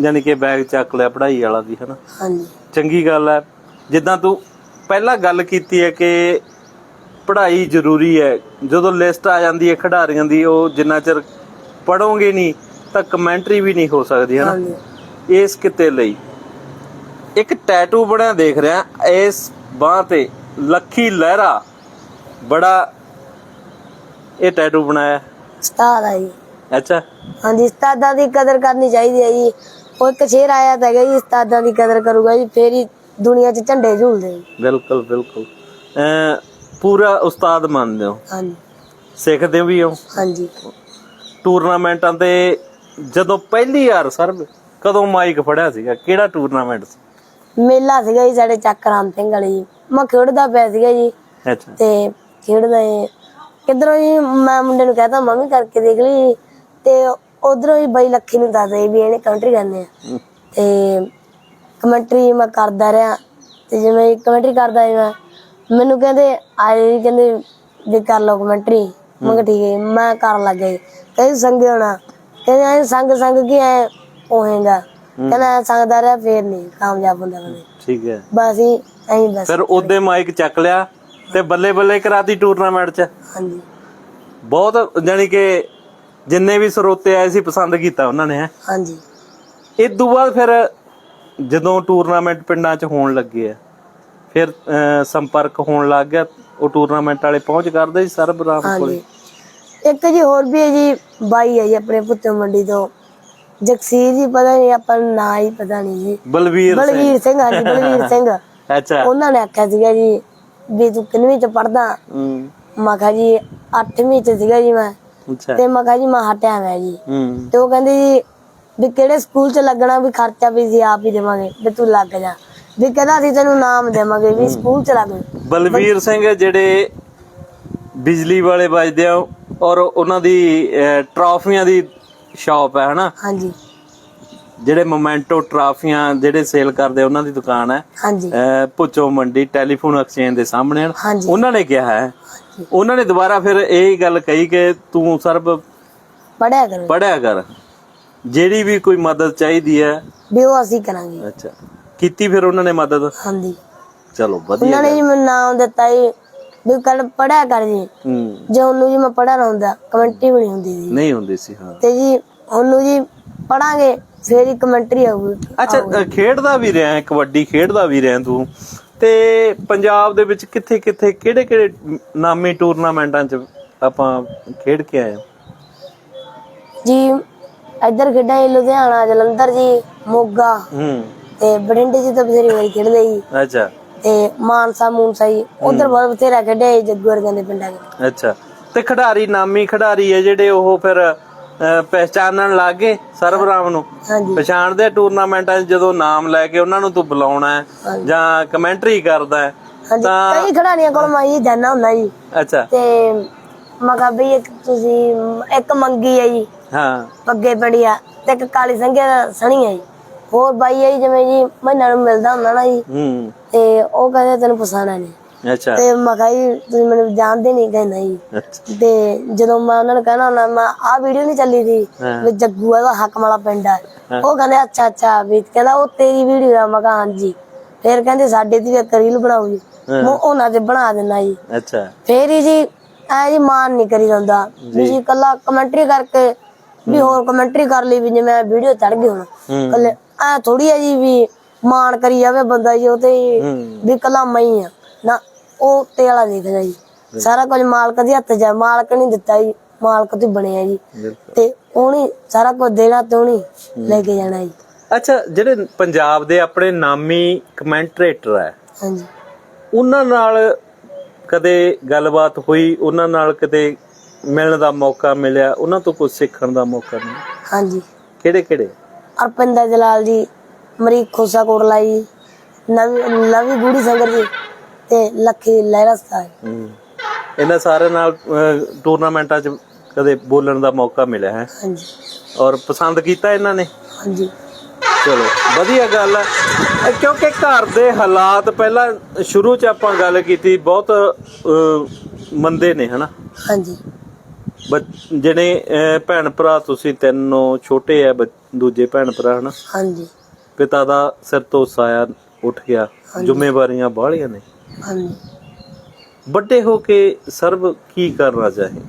ਯਾਨੀ ਕਿ ਬੈਗ ਚੱਕ ਲਿਆ ਪੜ੍ਹਾਈ ਵਾਲਾ ਵੀ ਹਨਾ?
ਹਾਂਜੀ।
ਚੰਗੀ ਗੱਲ ਹੈ। ਜਿੱਦਾਂ ਤੂੰ ਪਹਿਲਾਂ ਗੱਲ ਕੀਤੀ ਹੈ ਕਿ ਪੜ੍ਹਾਈ ਜ਼ਰੂਰੀ ਹੈ। ਜਦੋਂ ਲਿਸਟ ਆ ਜਾਂਦੀ ਹੈ ਖਿਡਾਰੀਆਂ ਦੀ ਉਹ ਜਿੰਨਾ ਚਿਰ ਪੜੋਗੇ ਨਹੀਂ ਤਾਂ ਕਮੈਂਟਰੀ ਵੀ ਨਹੀਂ ਹੋ ਸਕਦੀ ਹੈ ਨਾ
ਹਾਂਜੀ।
ਇਸ ਕਿਤੇ ਲਈ। ਇੱਕ ਟੈਟੂ ਬਣਿਆ ਦੇਖ ਰਿਹਾ ਇਸ ਬਾਹ ਤੇ ਲੱਖੀ ਲਹਿਰਾ। ਬੜਾ ਇਹ ਟੈਟੂ ਬਣਾਇਆ।
ਉਸਤਾਦ ਆ ਜੀ।
ਅੱਛਾ।
ਹਾਂਜੀ ਉਸਤਾਦਾਂ ਦੀ ਕਦਰ ਕਰਨੀ ਚਾਹੀਦੀ ਹੈ ਜੀ। ਉਹ ਇੱਕ ਸ਼ੇਰ ਆਇਆ ਤਾਂ ਹੈਗਾ ਜੀ ਉਸਤਾਦਾਂ ਦੀ ਕਦਰ ਕਰੂਗਾ ਜੀ ਫੇਰ ਹੀ ਦੁਨੀਆ 'ਚ ਝੰਡੇ ਝੂਲਦੇ ਜੀ
ਬਿਲਕੁਲ ਬਿਲਕੁਲ। ਅਮ ਪੂਰਾ ਉਸਤਾਦ ਮੰਨਦੇ ਹੋ?
ਹਾਂਜੀ।
ਸਿੱਖਦੇ ਵੀ ਹੋ?
ਹਾਂਜੀ।
ਟੂਰਨਾਮੈਂਟਾਂ ਤੇ ਜਦੋਂ ਪਹਿਲੀ ਵਾਰ ਸਰ ਕਦੋਂ ਮਾਈਕ ਫੜਿਆ ਸੀਗਾ? ਕਿਹੜਾ ਟੂਰਨਾਮੈਂਟ ਸੀ?
ਮੇਲਾ ਸੀਗਾ ਜੀ ਸਾਡੇ ਚੱਕ ਰਾਮ ਸਿੰਘ ਵਾਲੇ ਜੀ। ਮੈਂ ਖੇਡਦਾ ਪਿਆ ਸੀਗਾ ਜੀ।
ਅੱਛਾ।
ਤੇ ਖੇਡਦਾ ਏ ਕਿਧਰੋਂ ਜੀ ਮੈਂ ਮੁੰਡੇ ਨੂੰ ਕਹਤਾ ਮੰਮੀ ਕਰਕੇ ਦੇਖ ਲਈ। ਤੇ ਉਧਰੋਂ ਹੀ ਬਾਈ ਲੱਖੀ ਨੂੰ ਦੱਸਦੇ ਵੀ ਇਹਨੇ ਕੰਟਰੀ ਕਰਨੇ ਆ। ਤੇ ਕਮੈਂਟਰੀ ਮੈਂ ਕਰਦਾ ਰਿਹਾ ਤੇ ਜਿਵੇਂ ਕਮੈਂਟਰੀ ਕਰਦਾ ਮੈਂ ਮੈਨੂੰ ਕਹਿੰਦੇ ਆਏ ਜੀ ਕਹਿੰਦੇ ਵੀ ਕਰ ਲਓ ਕਮੈਂਟਰੀ ਮੈਂ ਕਿਹਾ ਠੀਕ ਹੈ ਜੀ। ਮੈਂ ਕਰਨ ਲੱਗ ਕਹਿੰਦੇ ਸੰਗੇ ਹੋਣਾ। ਕਹਿੰਦੇ ਐਂ ਸੰਗ ਸੰਗ ਕੀ ਐ ਹੋਏਗਾ। ਕਹਿੰਦਾ ਸੰਗਦਾ ਰਿਹਾ ਫੇਰ ਨਹੀਂ ਕਾਮਯਾਬ ਹੁੰਦਾ ਬੰਦੇ।
ਠੀਕ ਹੈ।
ਬਸ ਹੀ ਐਂ ਬਸ।
ਫਿਰ ਉਹਦੇ ਮਾਈਕ ਚੱਕ ਲਿਆ ਤੇ ਬੱਲੇ ਬੱਲੇ ਕਰਾਤੀ ਟੂਰਨਾਮੈਂਟ 'ਚ।
ਹਾਂਜੀ।
ਬਹੁਤ ਜਾਨੀ ਕਿ ਜਿੰਨੇ ਵੀ ਸਰੋਤੇ ਆਏ ਸੀ ਪਸੰਦ ਕੀਤਾ ਉਹਨਾਂ ਨੇ ਹੈਂ।
ਹਾਂਜੀ।
ਇਹ ਤੋਂ ਬਾਅਦ ਫਿਰ ਜਦੋਂ ਟੂਰਨਾਮੈਂਟ ਪਿੰਡਾਂ 'ਚ ਹੋਣ ਲੱਗੇ ਆ ਫਿਰ ਸੰਪਰਕ ਹੋਣ ਲੱਗ ਗਿਆ ਉਹ ਟੂਰਨਾਮੈਂਟ ਵਾਲੇ ਪਹੁੰਚ ਕਰਦੇ ਸੀ ਸਰਬ ਰਾਮ ਕੋਲੇ।
ਇੱਕ ਜੀ ਹੋਰ ਵੀ ਹੈ ਜੀ ਬਾਈ ਹੈ ਜੀ ਆਪਣੇ ਪੁੱਤ ਮੰਡੀ ਤੋਂ। ਜਗਸੀਰ ਜੀ ਪਤਾ ਨਹੀਂ ਆਪਾਂ ਨੂੰ ਨਾਂ ਹੀ ਪਤਾ ਨਹੀਂ ਜੀ।
ਬਲਵੀਰ ਸਿੰਘ।
ਬਲਵੀਰ ਸਿੰਘ ਹਾਂਜੀ ਬਲਵੀਰ ਸਿੰਘ।
ਅੱਛਾ।
ਉਹਨਾਂ ਨੇ ਆਖਿਆ ਸੀਗਾ ਜੀ ਵੀ ਤੂੰ ਕਿੰਨਵੀਂ ਚ ਪੜਦਾ
ਹੂੰ।
ਮੈਂ ਕਿਹਾ ਜੀ 8ਵੀਂ ਚ ਸੀਗਾ ਜੀ ਮੈਂ।
ਅੱਛਾ।
ਤੇ ਮੈਂ ਕਿਹਾ ਜੀ ਮੈਂ ਹਟਿਆ ਮੈਂ ਜੀ।
ਹੂੰ।
ਤੇ ਉਹ ਕਹਿੰਦੇ ਜੀ ਵੀ ਕਿਹੜੇ ਸਕੂਲ ਚ ਲੱਗਣਾ ਵੀ ਖਰਚਾ ਵੀ ਅਸੀਂ ਆਪ ਹੀ ਦੇਵਾਂਗੇ ਵੀ ਤੂੰ ਲੱਗ ਜਾ। ਵੀ ਕਹਿੰਦਾ ਅਸੀਂ ਤੈਨੂੰ ਨਾਮ ਦੇਵਾਂਗੇ ਵੀ ਸਕੂਲ ਚ ਲੱਗ
ਬਲਵੀਰ ਸਿੰਘ ਜਿਹੜੇ ਬਿਜਲੀ ਵਾਲੇ ਵੱਜਦੇ ਆ ਔਰ ਉਹਨਾਂ ਦੀ ਟਰਾਫੀਆਂ ਦੀ ਸ਼ਾਪ ਹੈ ਹਨਾ?
ਹਾਂਜੀ।
ਜਿਹੜੇ ਮੋਮੈਂਟੋ ਟਰਾਫੀਆਂ ਜਿਹੜੇ ਸੇਲ ਕਰਦੇ ਉਹਨਾਂ ਦੀ ਦੁਕਾਨ ਹੈ।
ਹਾਂਜੀ।
ਪੁੱਚੋ ਮੰਡੀ ਟੈਲੀਫੋਨ ਐਕਸਚੇਂਜ ਦੇ ਸਾਹਮਣੇ। ਉਹਨਾਂ ਨੇ ਕਿਹਾ ਹੈ ਉਹਨਾਂ ਨੇ ਦੁਬਾਰਾ ਫਿਰ ਇਹ ਗੱਲ ਕਹੀ ਕਿ ਤੂੰ ਸਰਬ
ਪੜਿਆ ਕਰੋ।
ਪੜਿਆ ਕਰ। ਜਿਹੜੀ ਵੀ ਕੋਈ ਮਦਦ ਚਾਹੀਦੀ ਹੈ।
ਵੀ ਉਹ ਅਸੀਂ ਕਰਾਂਗੇ।
ਅੱਛਾ। ਕੀਤੀ ਫਿਰ ਉਹਨਾਂ ਨੇ ਮਦਦ?
ਹਾਂਜੀ।
ਚਲੋ ਵਧੀਆ
ਉਹਨਾਂ ਨੇ ਜੀ ਮੈਨੂੰ ਨਾਮ ਦਿੱਤਾ ਜੀ ਵੀ ਕੱਲ ਪੜਿਆ ਕਰ ਜੀ।
ਹੂੰ।
ਜੇ ਉਹਨੂੰ ਜੀ ਮੈਂ ਪੜਿਆ ਨਾ ਹੁੰਦਾ ਕਮੈਂਟਰੀ ਨਹੀਂ ਹੁੰਦੀ ਜੀ।
ਨਹੀਂ ਹੁੰਦੀ ਸੀ ਹਾਂ।
ਤੇ ਜੀ ਉਹਨੂੰ ਜੀ ਪੜਾਂਗੇ ਫੇਰ ਹੀ ਕਮੈਂਟਰੀ ਆਊਗੀ।
ਅੱਛਾ ਖੇਡਦਾ ਵੀ ਰਿਹਾ ਕਬੱਡੀ ਖੇਡਦਾ ਵੀ ਰਿਹਾ ਤੂੰ। ਤੇ ਪੰਜਾਬ ਦੇ ਵਿੱਚ ਕਿੱਥੇ ਕਿੱਥੇ ਕਿਹੜੇ ਕਿਹੜੇ ਨਾਮੀ ਟੂਰਨਾਮੈਂਟਾਂ 'ਚ ਆਪਾਂ ਖੇਡ ਕੇ ਆਏ?
ਜੀ ਇੱਧਰ ਖੇਡਾਂ ਜੀ ਲੁਧਿਆਣਾ ਜਲੰਧਰ ਜੀ ਮੋਗਾ
ਹੂੰ।
ਤੇ ਬਠਿੰਡੇ ਜੀ ਤਾਂ ਬਥੇਰੀ ਵਾਰੀ ਖੇਡਦੇ ਜੀ।
ਅੱਛਾ।
ਤੇ ਮਾਨਸਾ ਮੂਨਸਾ ਜੀ ਉਧਰ ਬਹੁਤ ਬਥੇਰਾ ਖੇਡਿਆ ਜੱਗੂ ਵਰਗਿਆਂ ਦੇ ਪਿੰਡਾਂ ਦੇ
ਅੱਛਾ। ਤੇ ਖਿਡਾਰੀ ਨਾਮੀ ਖਿਡਾਰੀ ਹੈ ਜਿਹੜੇ ਉਹ ਫਿਰ ਅ, ਪਹਿਚਾਨਣ ਲੱਗੇ ਸਰਬਰਾਮ ਨੂੰ।
ਹਾਂਜੀ।
ਪਛਾਣਦੇ ਟੂਰਨਾਮੈਂਟਾਂ 'ਚ ਜਦੋਂ ਨਾਮ ਲੈ ਕੇ ਉਹਨਾਂ ਨੂੰ ਤੂੰ ਬੁਲਾਉਣਾ ਹੈ ਜਾਂ ਕਮੈਂਟਰੀ ਕਰਦਾ ਹੈ
ਹਾਂਜੀ
ਤਾਂ
ਕਈ ਖਿਡਾਰੀਆਂ ਕੋਲ ਮੈਂ ਜੀ ਜਾਣਾ ਹੁੰਦਾ ਜੀ।
ਅੱਛਾ।
ਤੇ ਮੈਂ ਕਿਹਾ ਬਈ ਇੱਕ ਤੁਸੀਂ ਇੱਕ ਮੰਗੀ ਹੈ ਜੀ।
ਹਾਂ।
ਪੱਗੇ ਪੜੀਆ ਤੇ ਇੱਕ ਕਾਲੀ ਸੰਘਿਆ ਸਣੀ ਹੈ ਜੀ। ਹੋਰ ਬਾਈ ਹੈ ਜੀ ਜਿਵੇਂ ਜੀ ਮਹੀਨਾ ਨੂੰ ਮਿਲਦਾ ਹੁੰਦਾ ਨਾ ਜੀ।
ਹੂੰ।
ਤੇ ਉਹ ਕਹਿੰਦੇ ਤੈਨੂੰ ਪਛਾਣਿਆ ਨਹੀਂ
ਅੱਛਾ।
ਤੇ ਮੈਂ ਕਿਹਾ ਜੀ ਤੁਸੀਂ ਮੈਨੂੰ ਜਾਣਦੇ ਨਹੀਂ। ਕਹਿੰਦਾ ਜੀ ਤੇ ਜਦੋਂ ਮੈਂ ਉਹਨਾਂ ਨੂੰ ਕਹਿਣਾ ਹੁੰਦਾ ਮੈਂ ਆਹ ਵੀਡੀਓ ਨਹੀਂ ਚੱਲੀ ਸੀ। ਵੀ ਜੱਗੂ ਇਹਦਾ ਹੱਕ ਵਾਲਾ ਪਿੰਡ ਆ। ਉਹ ਕਹਿੰਦੇ ਅੱਛਾ ਅੱਛਾ ਵੀ ਕਹਿੰਦਾ ਉਹ ਤੇਰੀ ਵੀਡੀਓ ਆ। ਮੈਂ ਕਿਹਾ ਹਾਂਜੀ। ਫਿਰ ਕਹਿੰਦੇ ਸਾਡੇ ਵੀ ਇੱਕ ਰੀਲ ਬਣਾਓ ਜੀ। ਮੈਂ ਉਹਨਾਂ ਤੇ ਬਣਾ ਦਿੰਦਾ ਜੀ।
ਅੱਛਾ।
ਫੇਰ ਹੀ ਜੀ ਐ ਜੀ ਮਾਨ ਨਹੀਂ ਕਰੀ ਜਾਂਦਾ। ਵੀ ਜੀ ਕੱਲਾ ਕਮੈਂਟਰੀ ਕਰਕੇ ਵੀ ਹੋਰ ਕਮੈਂਟਰੀ ਕਰ ਲਈ ਵੀ ਜਿਵੇਂ ਵੀਡੀਓ ਚੜ ਗਈ ਹੁਣ। ਕੱਲੇ ਐ ਥੋੜੀ ਹੈ ਜੀ ਵੀ ਮਾਨ ਕਰੀ ਜਾਵੇ ਬੰਦਾ ਜੀ ਉਹ ਤੇ ਵੀ ਕੱਲਾ ਮੈਂ ਹੀ ਆ। ਨਾ ਉਹ ਤੇ ਵਾਲਾ ਦੇਖਦਾ ਜੀ। ਸਾਰਾ ਕੁਝ ਮਾਲਕ ਦੇ ਹੱਥ ਆ ਮਾਲਕ ਨਹੀਂ ਦਿੱਤਾ ਜੀ। ਮਾਲਕ ਤੇ ਬਣਿਆ ਜੀ। ਤੇ ਉਹਨੇ ਸਾਰਾ ਕੁਝ ਦੇਣਾ ਤੇ ਉਹਨੇ ਲੈ ਕੇ ਜਾਣਾ ਜੀ।
ਅੱਛਾ ਜਿਹੜੇ ਪੰਜਾਬ ਦੇ ਆਪਣੇ ਨਾਮੀ ਕਮੈਂਟਰੇਟਰ ਹੈ
ਹਾਂਜੀ।
ਉਹਨਾਂ ਨਾਲ ਕਦੇ ਗੱਲਬਾਤ ਹੋਈ? ਉਹਨਾਂ ਨਾਲ ਕਦੇ ਮਿਲਣ ਦਾ ਮੌਕਾ ਮਿਲਿਆ? ਉਹਨਾਂ ਤੋਂ ਕੁਝ ਸਿੱਖਣ ਦਾ ਮੌਕਾ ਮਿਲਿਆ?
ਹਾਂਜੀ।
ਕਿਹੜੇ ਕਿਹੜੇ
ਅਰਪਿੰਦਰ ਜਲਾਲ ਜੀ ਮਰੀਕ ਖੋਸਾ ਕੋਟਲਾ ਜੀ ਨਵੀ ਲਵੀ ਗੂੜੀ ਸੰਗਰ ਜੀ। ਤੇ ਲੱਖੀ ਲਹਿਰਾ ਸਾਹਿਬ
ਹੂੰ। ਇਹਨਾਂ ਸਾਰਿਆਂ ਨਾਲ ਅਹ, ਟੂਰਨਾਮੈਂਟਾਂ 'ਚ ਕਦੇ ਬੋਲਣ ਦਾ ਮੌਕਾ ਮਿਲਿਆ ਹੈ।
ਹਾਂਜੀ।
ਔਰ ਪਸੰਦ ਕੀਤਾ ਇਹਨਾਂ ਨੇ?
ਹਾਂਜੀ।
ਚਲੋ ਵਧੀਆ ਗੱਲ ਹੈ। ਇਹ ਕਿਉਂਕਿ ਘਰ ਦੇ ਹਾਲਾਤ ਪਹਿਲਾਂ ਸ਼ੁਰੂ 'ਚ ਆਪਾਂ ਗੱਲ ਕੀਤੀ ਬਹੁਤ ਅਹ, ਮੰਦੇ ਨੇ ਹਨਾ?
ਹਾਂਜੀ।
ਬੱਚ- ਜਿਹੜੇ ਅਹ, ਭੈਣ ਭਰਾ ਤੁਸੀਂ ਤਿੰਨੋਂ ਛੋਟੇ ਆ ਬੱਚ- ਦੂਜੇ ਭੈਣ ਭਰਾ ਹਨਾ?
ਹਾਂਜੀ।
ਪਿਤਾ ਦਾ ਸਿਰ ਤੋਂ ਸਾਇਆ ਉੱਠ ਗਿਆ। ਜ਼ਿੰਮੇਵਾਰੀਆਂ ਬਾਹਲੀਆਂ ਨੇ।
ਹਾਂਜੀ।
ਵੱਡੇ ਹੋ ਕੇ ਸਰਬ ਕੀ ਕਰਨਾ ਚਾਹੇ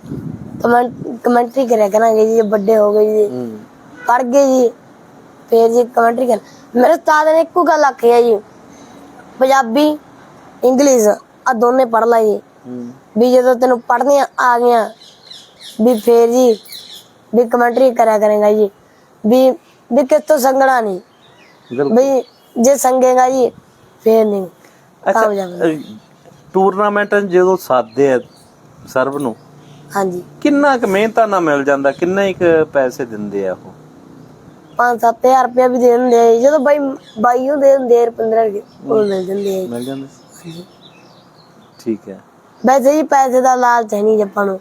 ਕਮੈਂਟ ਕਮੈਂਟਰੀ ਕਰਿਆ ਕਰਾਂਗੇ ਜੀ ਜੇ ਵੱਡੇ ਹੋ ਗਏ ਜੀ।
ਹੂੰ।
ਪੜ ਗਏ ਜੀ ਫੇਰ ਜੀ ਕਮੈਂਟਰੀ ਕਰ। ਮੇਰੇ ਉਸਤਾਦ ਨੇ ਇੱਕੋ ਗੱਲ ਆਖੀ ਹੈ ਜੀ। ਪੰਜਾਬੀ ਇੰਗਲਿਸ਼ ਆ ਦੋਨੇ ਪੜ ਲੈ ਜੀ।
ਹੂੰ।
ਵੀ ਜਦੋਂ ਤੈਨੂੰ ਪੜ੍ਹਨੀਆਂ ਆ ਗਈਆਂ ਵੀ ਫੇਰ ਜੀ ਵੀ ਕਮੈਂਟਰੀ ਕਰਿਆ ਕਰੇਗਾ ਜੀ। ਵੀ ਵੀ ਕਿਤੋਂ ਸੰਗਣਾ ਨਹੀਂ।
ਬਿਲਕੁਲ।
ਵੀ ਜੇ ਸੰਗੇਗਾ ਜੀ ਫੇਰ ਨਹੀਂ।
ਅੱਛਾ ਟੂਰਨਾਮੈਂਟ ਜਦੋਂ ਸਾਦੇ ਆ ਸਰਬ ਨੂੰ
ਹਾਂਜੀ।
ਕਿੰਨਾ ਕੁ ਮਿਹਨਤਾਂ ਨਾਲ ਮਿਲ ਜਾਂਦਾ ਕਿੰਨੇ ਇੱਕ ਪੈਸੇ ਦਿੰਦੇ ਆ ਉਹ?
5-7000 ਰੁਪਇਆ ਵੀ ਦੇ ਦਿੰਦੇ ਆ। ਜਦੋਂ ਬਾਈ ਬਾਈ ਹੁੰਦੇ ਹੁੰਦੇ ਰੁਪਿੰਦਰ ਰੁਪਏ ਉਹ ਮਿਲ ਜਾਂਦੇ ਆ।
ਮਿਲ ਜਾਂਦੇ। ਠੀਕ ਹੈ।
ਵੈਸੇ ਜੀ ਪੈਸੇ ਦਾ ਲਾਲਚ ਹੈ ਨਹੀਂ ਜੀ ਆਪਾਂ ਨੂੰ।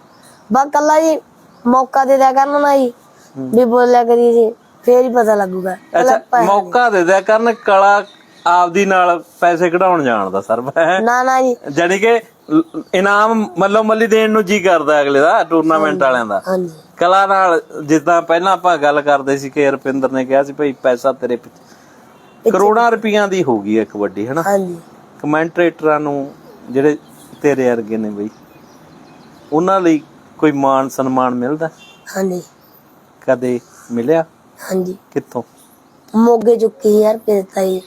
ਬਸ ਕੱਲਾ ਜੀ ਮੌਕਾ ਦੇ ਦਿਆ ਕਰਨਾ ਨਾ ਜੀ ਵੀ ਬੋਲਿਆ ਕਰੀ ਜੀ ਫੇਰ ਹੀ ਪਤਾ ਲੱਗੂਗਾ।
ਅੱਛਾ ਮੌਕਾ ਦੇ ਦਿਆ ਕਰਨ ਕਲਾ ਆਪਦੀ ਨਾਲ ਪੈਸੇ ਕਢਾਉਣ ਜਾਣਦਾ ਹੈ?
ਨਹੀਂ। ਨਾ ਨਾ ਜੀ।
ਜਾਨੀ ਕਿ ਇਨਾਮ ਮੱਲੋ ਮੱਲੀ ਦੇਣ ਨੂੰ ਜੀ ਕਰਦਾ ਅਗਲੇ ਦਾ ਟੂਰਨਾਮੈਂਟ ਵਾਲਿਆਂ ਦਾ।
ਹਾਂਜੀ।
ਕਲਾ ਨਾਲ ਜਿੱਦਾਂ ਪਹਿਲਾਂ ਆਪਾਂ ਗੱਲ ਕਰਦੇ ਸੀ ਕਿ ਰੁਪਿੰਦਰ ਨੇ ਕਿਹਾ ਸੀ ਭਈ ਪੈਸਾ ਤੇਰੇ ਪਿੱਛੇ ਕਰੋੜਾਂ ਰੁਪਈਆਂ ਦੀ ਹੋ ਗਈ ਹੈ ਕਬੱਡੀ ਹਨਾ?
ਹਾਂਜੀ।
ਕਮੈਂਟਰੇਟਰਾਂ ਨੂੰ ਜਿਹੜੇ ਤੇਰੇ ਵਰਗੇ ਨੇ ਬਈ ਉਹਨਾਂ ਲਈ ਕੋਈ ਮਾਣ ਸਨਮਾਨ ਮਿਲਦਾ?
ਹਾਂਜੀ।
ਕਦੇ ਮਿਲਿਆ?
ਹਾਂਜੀ।
ਕਿੱਥੋਂ?
ਮੋਗੇ ਚੁੱਕੀ ਯਾਰ ਜੀ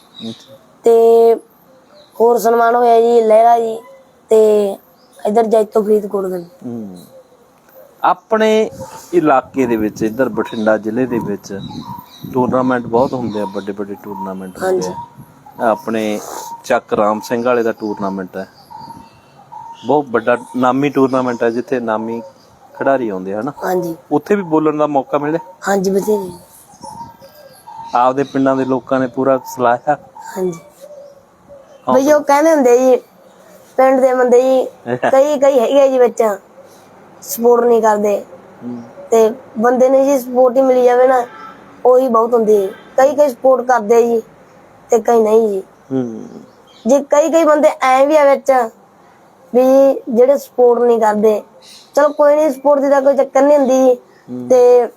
ਤੇ ਹੋਰ ਸਨਮਾਨ ਹੋਇਆ ਜੀ ਲਹਿਰਾ ਜੀ ਤੇ ਇਧਰ ਜੈਤੋ ਫਰੀਦਕੋਟ ਦੇ।
ਆਪਣੇ ਇਲਾਕੇ ਦੇ ਵਿੱਚ ਇੱਧਰ ਬਠਿੰਡਾ ਜ਼ਿਲ੍ਹੇ ਦੇ ਵਿੱਚ ਟੂਰਨਾਮੈਂਟ ਬਹੁਤ ਹੁੰਦੇ ਆ ਵੱਡੇ ਵੱਡੇ ਟੂਰਨਾਮੈਂਟ ਹੁੰਦੇ ਆ। ਆਪਣੇ ਚੱਕ ਰਾਮ ਸਿੰਘ ਵਾਲੇ ਦਾ ਟੂਰਨਾਮੈਂਟ ਹੈ। ਬਹੁਤ ਵੱਡਾ ਨਾਮੀ ਟੂਰਨਾਮੈਂਟ ਹੈ ਜਿੱਥੇ ਨਾਮੀ ਖਿਡਾਰੀ ਆਉਂਦੇ ਹਨਾ?
ਹਾਂਜੀ।
ਉੱਥੇ ਵੀ ਬੋਲਣ ਦਾ ਮੌਕਾ ਮਿਲੇ
ਹਾਂਜੀ ਬਥੇਰੇ।
ਆਪਦੇ ਪਿੰਡਾਂ ਦੇ ਲੋਕਾਂ ਨੇ ਪੂਰਾ ਸਲਾਹਿਆ।
ਹਾਂਜੀ। ਬਈ ਉਹ ਕਹਿੰਦੇ ਹੁੰਦੇ ਜੀ ਪਿੰਡ ਦੇ ਬੰਦੇ ਜੀ ਕਈ ਕਈ ਹੈਗੇ ਜੀ ਵਿੱਚ ਸਪੋਰਟ ਨਹੀਂ ਕਰਦੇ। ਤੇ ਬੰਦੇ ਨੇ ਜੀ ਸਪੋਰਟ ਹੀ ਮਿਲੀ ਜਾਵੇ ਨਾ ਉਹੀ ਬਹੁਤ ਹੁੰਦੀ ਹੈ। ਕਈ ਕਈ ਸਪੋਰਟ ਕਰਦੇ ਜੀ ਤੇ ਕਈ ਨਹੀਂ ਜੀ।
ਹੂੰ।
ਜੇ ਕਈ ਕਈ ਬੰਦੇ ਐ ਵੀ ਆ ਵਿੱਚ ਵੀ ਜਿਹੜੇ ਸਪੋਰਟ ਨਹੀਂ ਕਰਦੇ ਚਲੋ ਕੋਈ ਨਹੀਂ ਸਪੋਰਟ ਦੀ ਤਾਂ ਕੋਈ ਚੱਕਰ ਨਹੀਂ ਹੁੰਦੀ। ਤੇ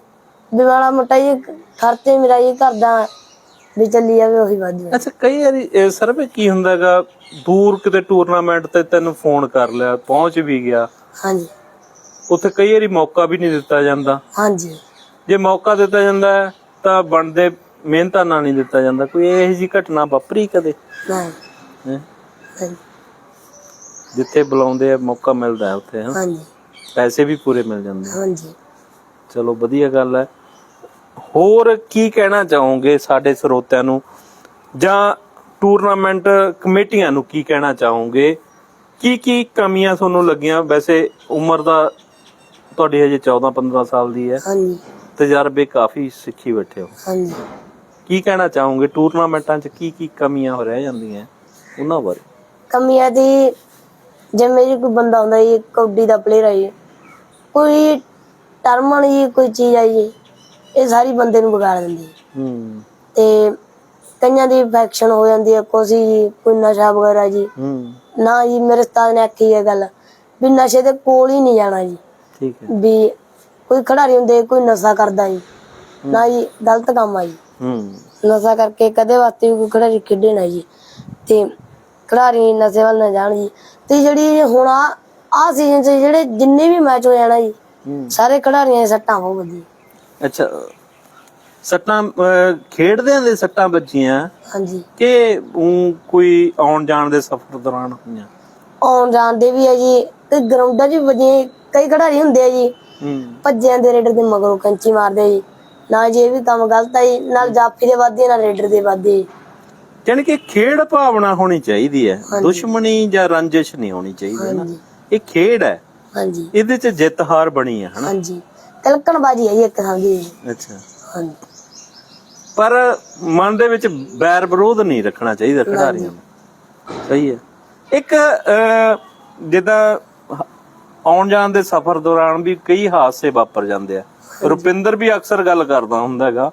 ਵੀ ਮਾੜਾ ਮੋਟਾ ਜੀ ਖਰਚੇ ਮੇਰਾ ਜੀ ਕਰਦਾ ਵੀ ਚੱਲੀ ਜਾਵੇ ਉਹੀ ਵਾਧੂ।
ਅੱਛਾ ਕਈ ਵਾਰੀ ਸਰ ਵੀ ਕੀ ਹੁੰਦਾਗਾ ਦੂਰ ਕਿਤੇ ਟੂਰਨਾਮੈਂਟ ਤੇ ਤੈਨੂੰ ਫੋਨ ਕਰ ਲਿਆ ਪਹੁੰਚ ਵੀ ਗਿਆ।
ਹਾਂਜੀ।
ਉੱਥੇ ਕਈ ਵਾਰੀ ਮੌਕਾ ਵੀ ਨਹੀਂ ਦਿੱਤਾ ਜਾਂਦਾ।
ਹਾਂਜੀ।
ਜੇ ਮੌਕਾ ਦਿੱਤਾ ਜਾਂਦਾ ਹੈ, ਤਾਂ ਬਣਦੇ ਮਿਹਨਤਾਂ ਨਾਲ ਨਹੀਂ ਦਿੱਤਾ ਜਾਂਦਾ। ਕੋਈ ਇਹੋ ਜਿਹੀ ਘਟਨਾ ਵਾਪਰੀ ਕਦੇ?
ਨਹੀਂ
ਜਿੱਥੇ ਬੁਲਾਉਂਦੇ ਆ ਮੌਕਾ ਮਿਲਦਾ ਹੈ ਉੱਥੇ ਹਾਂ?
ਹਾਂਜੀ।
ਪੈਸੇ ਵੀ ਪੂਰੇ ਮਿਲ ਜਾਂਦੇ।
ਹਾਂਜੀ।
ਚਲੋ ਵਧੀਆ ਗੱਲ ਹੈ। ਹੋਰ ਕੀ ਕਹਿਣਾ ਚਾਹੋਗੇ ਸਾਡੇ ਸਰੋਤਿਆਂ ਨੂੰ? ਜਾਂ ਟੂਰਨਾਮੈਂਟ ਕਮੇਟੀਆਂ ਨੂੰ ਕੀ ਕਹਿਣਾ ਚਾਹੋਗੇ? ਕੀ ਕੀ ਕਮੀਆਂ ਤੁਹਾਨੂੰ ਲੱਗੀਆਂ? ਵੈਸੇ ਉਮਰ ਦਾ ਤੁਹਾਡੀ ਹਜੇ 14 15 ਸਾਲ ਦੀ ਹੈ।
ਹਾਂਜੀ।
ਤਜਰਬੇ ਕਾਫੀ ਸਿੱਖੀ ਬੈਠੇ ਹੋ।
ਹਾਂਜੀ।
ਕੀ ਕਹਿਣਾ ਚਾਹੋਗੇ? ਟੂਰਨਾਮੈਂਟਾਂ 'ਚ ਕੀ ਕੀ ਕਮੀਆਂ ਹੋ ਰਹਿ ਜਾਂਦੀਆਂ? ਉਹਨਾਂ ਬਾਰੇ।
ਕਮੀਆਂ ਦੀ ਜਿਵੇਂ ਜੀ ਕੋਈ ਬੰਦਾ ਹੁੰਦਾ ਜੀ ਕਬੱਡੀ ਦਾ ਪਲੇਅਰ ਹੈ ਕੋਈ ਟਰਮਨ ਜੀ ਕੋਈ ਚੀਜ਼ ਆ ਜੀ ਇਹ ਸਾਰੀ ਬੰਦੇ ਨੂੰ ਵਿਗਾੜ ਦਿੰਦੀ ਹੈ।
ਹੂੰ।
ਤੇ ਕਈਆਂ ਦੀ ਇਨਫੈਕਸ਼ਨ ਹੋ ਜਾਂਦੀ ਹੈ ਕੋਸੀ ਜੀ ਕੋਈ ਨਸ਼ਾ ਵਗੈਰਾ ਜੀ।
ਹੂੰ।
ਨਾ ਜੀ ਮੇਰੇ ਉਸਤਾਦ ਨੇ ਆਖੀ ਹੈ ਗੱਲ ਵੀ ਨਸ਼ੇ ਦੇ ਕੋਲ ਹੀ ਨਹੀਂ ਜਾਣਾ ਜੀ।
ਠੀਕ ਹੈ।
ਵੀ ਕੋਈ ਖਿਡਾਰੀ ਹੁੰਦੇ ਕੋਈ ਨਸ਼ਾ ਕਰਦਾ ਜੀ। ਨਾ ਜੀ ਗਲਤ ਕੰਮ ਆ ਜੀ।
ਹੂੰ।
ਨਸ਼ਾ ਕਰਕੇ ਕਦੇ ਵਾਸਤੇ ਵੀ ਕੋਈ ਖਿਡਾਰੀ ਖੇਡੇ ਨਾ ਜੀ। ਤੇ ਖਿਡਾਰੀ ਨਸ਼ੇ ਵੱਲ ਨਾ ਜਾਣ ਜੀ। ਤੇ ਜਿਹੜੀ ਹੁਣ ਆ ਆ ਸੀਜ਼ਨ 'ਚ ਜਿਹੜੇ ਜਿੰਨੇ ਵੀ ਮੈਚ ਹੋ ਜਾਣਾ ਜੀ ਸਾਰੇ ਖਿਡਾਰੀਆਂ ਦੀਆਂ ਸੱਟਾਂ ਬਹੁਤ ਵਧੀਆ
ਅੱਛਾ ਸੱਟਾਂ ਅਹ, ਖੇਡਦਿਆਂ ਦੇ ਸੱਟਾਂ ਵੱਜੀਆਂ
ਹਾਂਜੀ।
ਕਿ ਊਂ ਕੋਈ ਆਉਣ ਜਾਣ ਦੇ ਸਫ਼ਰ ਦੌਰਾਨ ਹੋਈਆਂ?
ਆਉਣ ਜਾਣ ਦੇ ਵੀ ਹੈ ਜੀ ਤੇ ਗਰਾਊਂਡਾਂ 'ਚ ਵੀ ਕਈ ਖਿਡਾਰੀ ਹੁੰਦੇ ਆ ਜੀ
ਹੂੰ।
ਭੱਜਿਆਂ ਦੇ ਰੇਡਰ ਦੇ ਮਗਰੋਂ ਕੰਚੀ ਮਾਰਦੇ ਆ ਜੀ। ਨਾ ਜੀ ਇਹ ਵੀ ਕੰਮ ਗਲਤ ਆ ਜੀ ਨਾਲ ਜਾਫੀ ਦੇ ਵਾਧੇ ਨਾਲ ਰੇਡਰ ਦੇ ਵਾਧੇ।
ਯਾਨੀ ਕਿ ਖੇਡ ਭਾਵਨਾ ਹੋਣੀ ਚਾਹੀਦੀ ਹੈ। ਦੁਸ਼ਮਣੀ ਜਾਂ ਰੰਜਿਸ਼ ਨਹੀਂ ਹੋਣੀ ਚਾਹੀਦੀ ਹੈ ਨਾ ਇਹ ਖੇਡ ਹੈ।
ਹਾਂਜੀ।
ਇਹਦੇ 'ਚ ਜਿੱਤ ਹਾਰ ਬਣੀ ਹੈ ਹਨਾ?
ਹਾਂਜੀ। ਤਿਲਕਣਬਾਜੀ ਹੈ ਜੀ ਇੱਕ ਕਿਸਮ ਦੀ।
ਅੱਛਾ।
ਹਾਂਜੀ।
ਪਰ ਮਨ ਦੇ ਵਿੱਚ ਬੈਰ ਵਿਰੋਧ ਨਹੀਂ ਰੱਖਣਾ ਚਾਹੀਦਾ ਖਿਡਾਰੀਆਂ ਨੂੰ। ਸਹੀ ਹੈ। ਇੱਕ ਜਿੱਦਾਂ ਆਉਣ ਜਾਣ ਦੇ ਸਫ਼ਰ ਦੌਰਾਨ ਵੀ ਕਈ ਹਾਦਸੇ ਵਾਪਰ ਜਾਂਦੇ ਆ। ਰੁਪਿੰਦਰ ਵੀ ਅਕਸਰ ਗੱਲ ਕਰਦਾ ਹੁੰਦਾ ਹੈਗਾ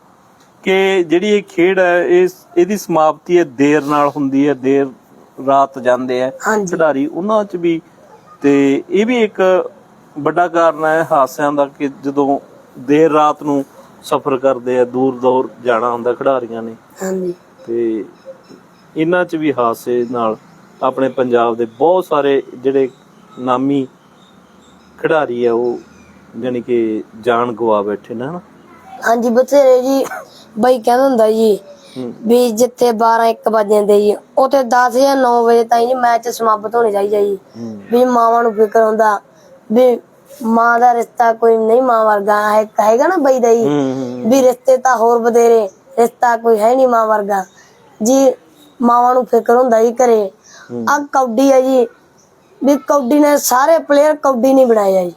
ਕਿ ਜਿਹੜੀ ਇਹ ਖੇਡ ਹੈ ਇਹ ਇਹਦੀ ਸਮਾਪਤੀ ਹੈ ਦੇਰ ਨਾਲ ਹੁੰਦੀ ਹੈ ਦੇਰ ਰਾਤ ਜਾਂਦੇ ਆ। ਖਿਡਾਰੀ ਉਹਨਾਂ 'ਚ ਵੀ ਤੇ ਇਹ ਵੀ ਇੱਕ ਵੱਡਾ ਕਾਰਨ ਹੈ ਹਾਦਸਿਆਂ ਦਾ ਕਿ ਜਦੋਂ ਦੇਰ ਰਾਤ ਨੂੰ ਸਫ਼ਰ ਕਰਦੇ ਆ ਦੂਰ ਦੂਰ ਜਾਣਾ ਹੁੰਦਾ ਖਿਡਾਰੀਆਂ ਨੇ
ਹਾਂਜੀ
ਤੇ ਇਹਨਾਂ 'ਚ ਵੀ ਹਾਦਸੇ ਨਾਲ ਆਪਣੇ ਪੰਜਾਬ ਦੇ ਬਹੁਤ ਸਾਰੇ ਜਿਹੜੇ ਨਾਮੀ ਖਿਡਾਰੀ ਆ ਉਹ ਜਾਣੀ ਕਿ ਜਾਨ ਗਵਾ ਬੈਠੇ ਨੇ ਹਨਾ
ਹਾਂਜੀ ਬਥੇਰੇ ਜੀ ਬਈ ਕਹਿੰਦਾ ਹੁੰਦਾ ਜੀ। ਵੀ ਜਿੱਥੇ 12 1 ਵਜੇ ਜਾਂਦੇ ਜੀ ਉਥੇ 10 ਜਾਂ 9 ਵਜੇ ਤਾਈਂ ਜੀ ਮੈਚ ਸਮਾਪਤ ਹੋਣੇ ਚਾਹੀਦੇ ਜੀ ਵੀ ਮਾਵਾਂ ਨੂੰ ਫਿਕਰ ਹੁੰਦਾ ਵੀ ਮਾਂ ਦਾ ਰਿਸ਼ਤਾ ਕੋਈ ਨਹੀਂ ਮਾਂ ਵਰਗਾ ਹੈ ਕਹੇਗਾ ਨਾ ਬਈ ਦਾ ਜੀ
ਹੂੰ
ਵੀ ਰਿਸ਼ਤੇ ਤਾਂ ਹੋਰ ਬਥੇਰੇ ਰਿਸ਼ਤਾ ਕੋਈ ਹੈ ਨਹੀਂ ਮਾਂ ਵਰਗਾ। ਜੀ ਮਾਵਾਂ ਨੂੰ ਫਿਕਰ ਹੁੰਦਾ ਜੀ ਘਰੇ। ਆ ਕੌਡੀ ਹੈ ਜੀ ਵੀ ਕੌਡੀ ਨੇ ਸਾਰੇ ਪਲੇਅਰ ਕੌਡੀ ਨਹੀਂ ਬਣਾਏ ਆ ਜੀ।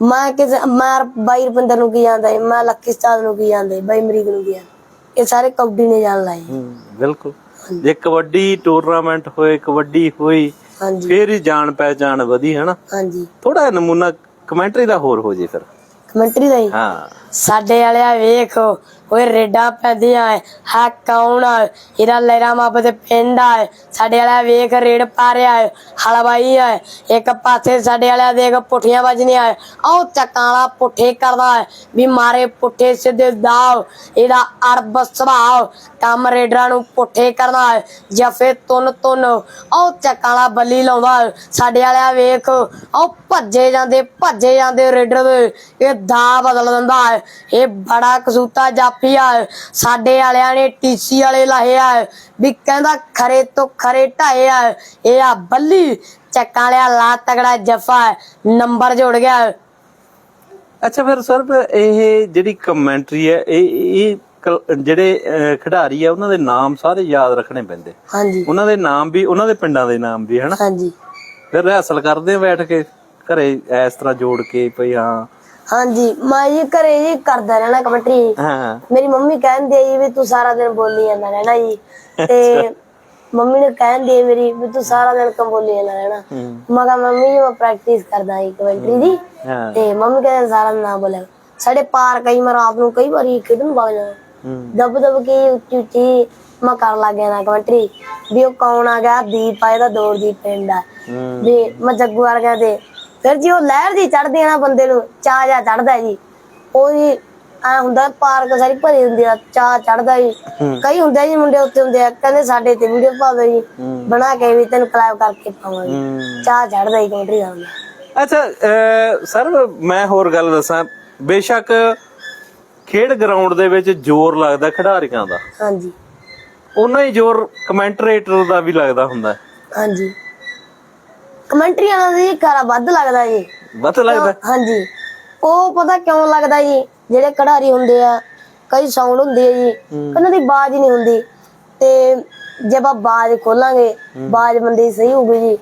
ਮੈਂ ਕਿਸੇ ਮੈਂ ਬਾਈ ਰੁਪਿੰਦਰ ਨੂੰ ਕੀ ਜਾਂਦਾ ਮੈਂ ਲੱਕੀ ਸਟਾਰ ਨੂੰ ਕੀ ਜਾਂਦਾ ਬਾਈ ਮਰੀਕ ਨੂੰ ਕੀ ਜਾਂਦਾ ਇਹ ਸਾਰੇ ਕੌਡੀ ਨੇ ਜਾਣ
ਹੂੰ ਬਿਲਕੁਲ। ਜੇ ਕਬੱਡੀ ਟੂਰਨਾਮੈਂਟ ਹੋਏ ਕਬੱਡੀ ਹੋਈ
ਹਾਂਜੀ।
ਫੇਰ ਹੀ ਜਾਣ ਪਹਿਚਾਣ ਵਧੀ ਹਨਾ
ਹਾਂਜੀ।
ਥੋੜਾ ਨਮੂਨਾ ਕਮੈਂਟਰੀ ਦਾ ਹੋਰ ਹੋ ਜੇ ਫਿਰ।
ਕਮੈਂਟਰੀ ਦਾ ਜੀ
ਹਾਂ।
ਸਾਡੇ ਵਾਲਿਆ ਵੇਖ ਓਏ ਰੇਡਾ ਪੈਂਦੀਆਂ ਐ ਹਾ ਕੌਣ ਆ? ਇਹਦਾ ਲੈਰਾ ਮਾਪ ਦੇ ਪਿੰਡ ਆ ਸਾਡੇ ਵਾਲਿਆ ਵੇਖ ਰੇਡ ਪਾ ਰਿਹਾ ਹੈ ਹਲਵਾਈ ਹੈ ਇੱਕ ਪਾਸੇ ਸਾਡੇ ਵਾਲਿਆ ਦੇਖ ਪੁੱਠੀਆਂ ਵੱਜਣੀਆਂ ਐ, ਆਹ ਚੱਕਾਲਾ ਪੁੱਠੇ ਕਰਦਾ ਹੈ ਵੀ ਮਾਰੇ ਪੁੱਠੇ ਸਿੱਧੇ ਦਾਵ, ਇਹਦਾ ਅਰਬ ਸੁਭਾਅ, ਕੰਮ ਰੇਡਰਾਂ ਨੂੰ ਪੁੱਠੇ ਕਰਦਾ ਹੈ ਜਫੇ ਤੁਨ ਤੁਨ ਆਹ ਚੱਕਾਲਾ ਬੱਲੀ ਲਾਉਂਦਾ ਸਾਡੇ ਵਾਲਿਆ ਵੇਖ, ਆਹ ਭੱਜੇ ਜਾਂਦੇ ਭੱਜੇ ਜਾਂਦੇ ਰੇਡਰ ਦੇ, ਇਹ ਦਾ ਬਦਲ ਦਿੰਦਾ ਹੈ ਇਹ ਬੜਾ ਕਸੂਤਾ ਜਾਫੀ ਆ ਸਾਡੇ ਵਾਲਿਆਂ ਨੇ ਟੀਸੀ ਵਾਲੇ ਲਾਹੇ ਆ ਵੀ ਕਹਿੰਦਾ ਖਰੇ ਤੋਂ ਖਰੇ ਢਾਏ ਆ ਇਹ ਆ ਬੱਲੀ ਚੱਕਾਂ ਵਾਲਿਆ ਲਾ ਤਗੜਾ ਜਫਾ ਨੰਬਰ ਜੋੜ ਗਿਆ।
ਅੱਛਾ ਫਿਰ ਸਰ ਇਹ ਜਿਹੜੀ ਕਮੈਂਟਰੀ ਹੈ ਇਹ ਇਹ ਜਿਹੜੇ ਖਿਡਾਰੀ ਆ ਉਹਨਾਂ ਦੇ ਨਾਮ ਸਾਰੇ ਯਾਦ ਰੱਖਣੇ ਪੈਂਦੇ।
ਹਾਂਜੀ।
ਉਹਨਾਂ ਦੇ ਨਾਮ ਵੀ ਉਹਨਾਂ ਦੇ ਪਿੰਡਾਂ ਦੇ ਨਾਮ ਵੀ ਹਨਾ?
ਹਾਂਜੀ।
ਫਿਰ ਰਿਹਰਸਲ ਕਰਦੇ ਬੈਠ ਕੇ ਘਰੇ ਇਸ ਤਰ੍ਹਾਂ ਜੋੜ ਕੇ ਭਈ ਹਾਂ
ਹਾਂਜੀ ਮੈਂ ਜੀ ਘਰੇ ਜੀ ਕਰਦਾ ਰਹਿਣਾ ਕਮੈਂਟਰੀ
ਹਾਂ।
ਮੇਰੀ ਮੰਮੀ ਕਹਿੰਦੀ ਆ ਜੀ ਵੀ ਤੂੰ ਸਾਰਾ ਦਿਨ ਬੋਲੀ ਜਾਂਦਾ ਰਹਿਣਾ ਜੀ। ਤੇ ਮੰਮੀ ਨੇ ਕਹਿੰਦੀ ਆ ਮੇਰੀ ਵੀ ਤੂੰ ਸਾਰਾ ਦਿਨ ਕੰਮ ਬੋਲੀ ਜਾਂਦਾ ਰਹਿਣਾ। ਮੈਂ ਕਿਹਾ ਮੰਮੀ ਜੀ ਮੈਂ ਪ੍ਰੈਕਟਿਸ ਕਰਦਾ ਜੀ ਕਮੈਂਟਰੀ ਦੀ। ਤੇ ਮੰਮੀ ਕਹਿੰਦੇ ਸਾਰਾ ਦਿਨ ਨਾ ਬੋਲਿਆ ਸਾਡੇ ਪਾਰ ਕਈ ਵਾਰ ਆਪ ਨੂੰ ਕਈ ਵਾਰੀ ਖੇਡਣ ਵਗ ਜਾਣਾ ਦਬ ਦਬ ਕੇ ਉੱਚੀ ਉੱਚੀ ਮੈਂ ਕਰਨ ਲੱਗ ਗਿਆ ਨਾ ਕਮੈਂਟਰੀ ਵੀ ਉਹ ਕੌਣ ਆ ਗਿਆ? ਦੀਪ ਆ ਇਹਦਾ ਦੌੜ ਦੀ ਪਿੰਡ ਆ। ਵੀ ਮੈਂ ਜੱਗੂ ਵਰਗਾ ਤੇ ਫਿਰ ਜੀ ਉਹ ਲਹਿਰ ਦੀ ਚੜਦੀ ਆ ਨਾ ਬੰਦੇ ਨੂੰ ਚਾਹ ਜਾ ਚੜਦਾ ਜੀ। ਉਹ ਜੀ ਆ ਹੁੰਦਾ ਪਾਰਕ ਸਾਰੀ ਭਰੀ ਹੁੰਦੀ ਆ ਚਾਹ ਚੜਦਾ ਜੀ। ਕਈ ਹੁੰਦੇ ਜੀ ਮੁੰਡੇ ਉੱਤੇ ਹੁੰਦੇ ਆ ਕਹਿੰਦੇ ਸਾਡੇ ਤੇ ਵੀਡੀਓ ਪਾਵੇ ਜੀ ਬਣਾ ਕੇ ਵੀ ਤੈਨੂੰ ਕਲਾਬ ਕਰਕੇ ਪਾਵਾਂਗੇ। ਚਾਹ ਚੜਦਾ ਜੀ ਕਮੈਂਟਰੀ ਦਾ
ਅੱਛਾ ਸਰ ਮੈਂ ਹੋਰ ਗੱਲ ਦੱਸਾਂ। ਬੇਸ਼ੱਕ ਖੇਡ ਗਰਾਊਂਡ ਦੇ ਵਿੱਚ ਜ਼ੋਰ ਲੱਗਦਾ ਖਿਡਾਰੀਆਂ ਦਾ।
ਹਾਂਜੀ।
ਉਹਨਾਂ ਹੀ ਜ਼ੋਰ ਕਮੈਂਟਰੇਟਰ ਦਾ ਵੀ ਲੱਗਦਾ ਹੁੰਦਾ।
ਹਾਂਜੀ। ਕਮੈਂਟਰੀ ਵਾਲਾ ਜੀ ਕਾਰਾ ਵੱਧ ਲੱਗਦਾ ਜੀ।
ਵੱਧ ਲੱਗਦਾ? ਹੈ?
ਹਾਂਜੀ। ਉਹ ਪਤਾ ਕਿਉਂ ਲੱਗਦਾ ਜੀ? ਜਿਹੜੇ ਕਢਾਰੀ ਹੁੰਦੇ ਆ ਕਈ ਸਾਊਂਡ ਹੁੰਦੇ ਆ ਜੀ। ਉਹਨਾਂ ਦੀ ਬਾਜ਼ ਨਹੀਂ ਹੁੰਦੀ। ਤੇ ਜੇ ਆਪਾਂ ਬਾਜ਼ ਖੋਲਾਂਗੇ ਬਾਜ਼ ਬੰਦੇ ਸਹੀ ਹੋਊਗੀ ਜੀ।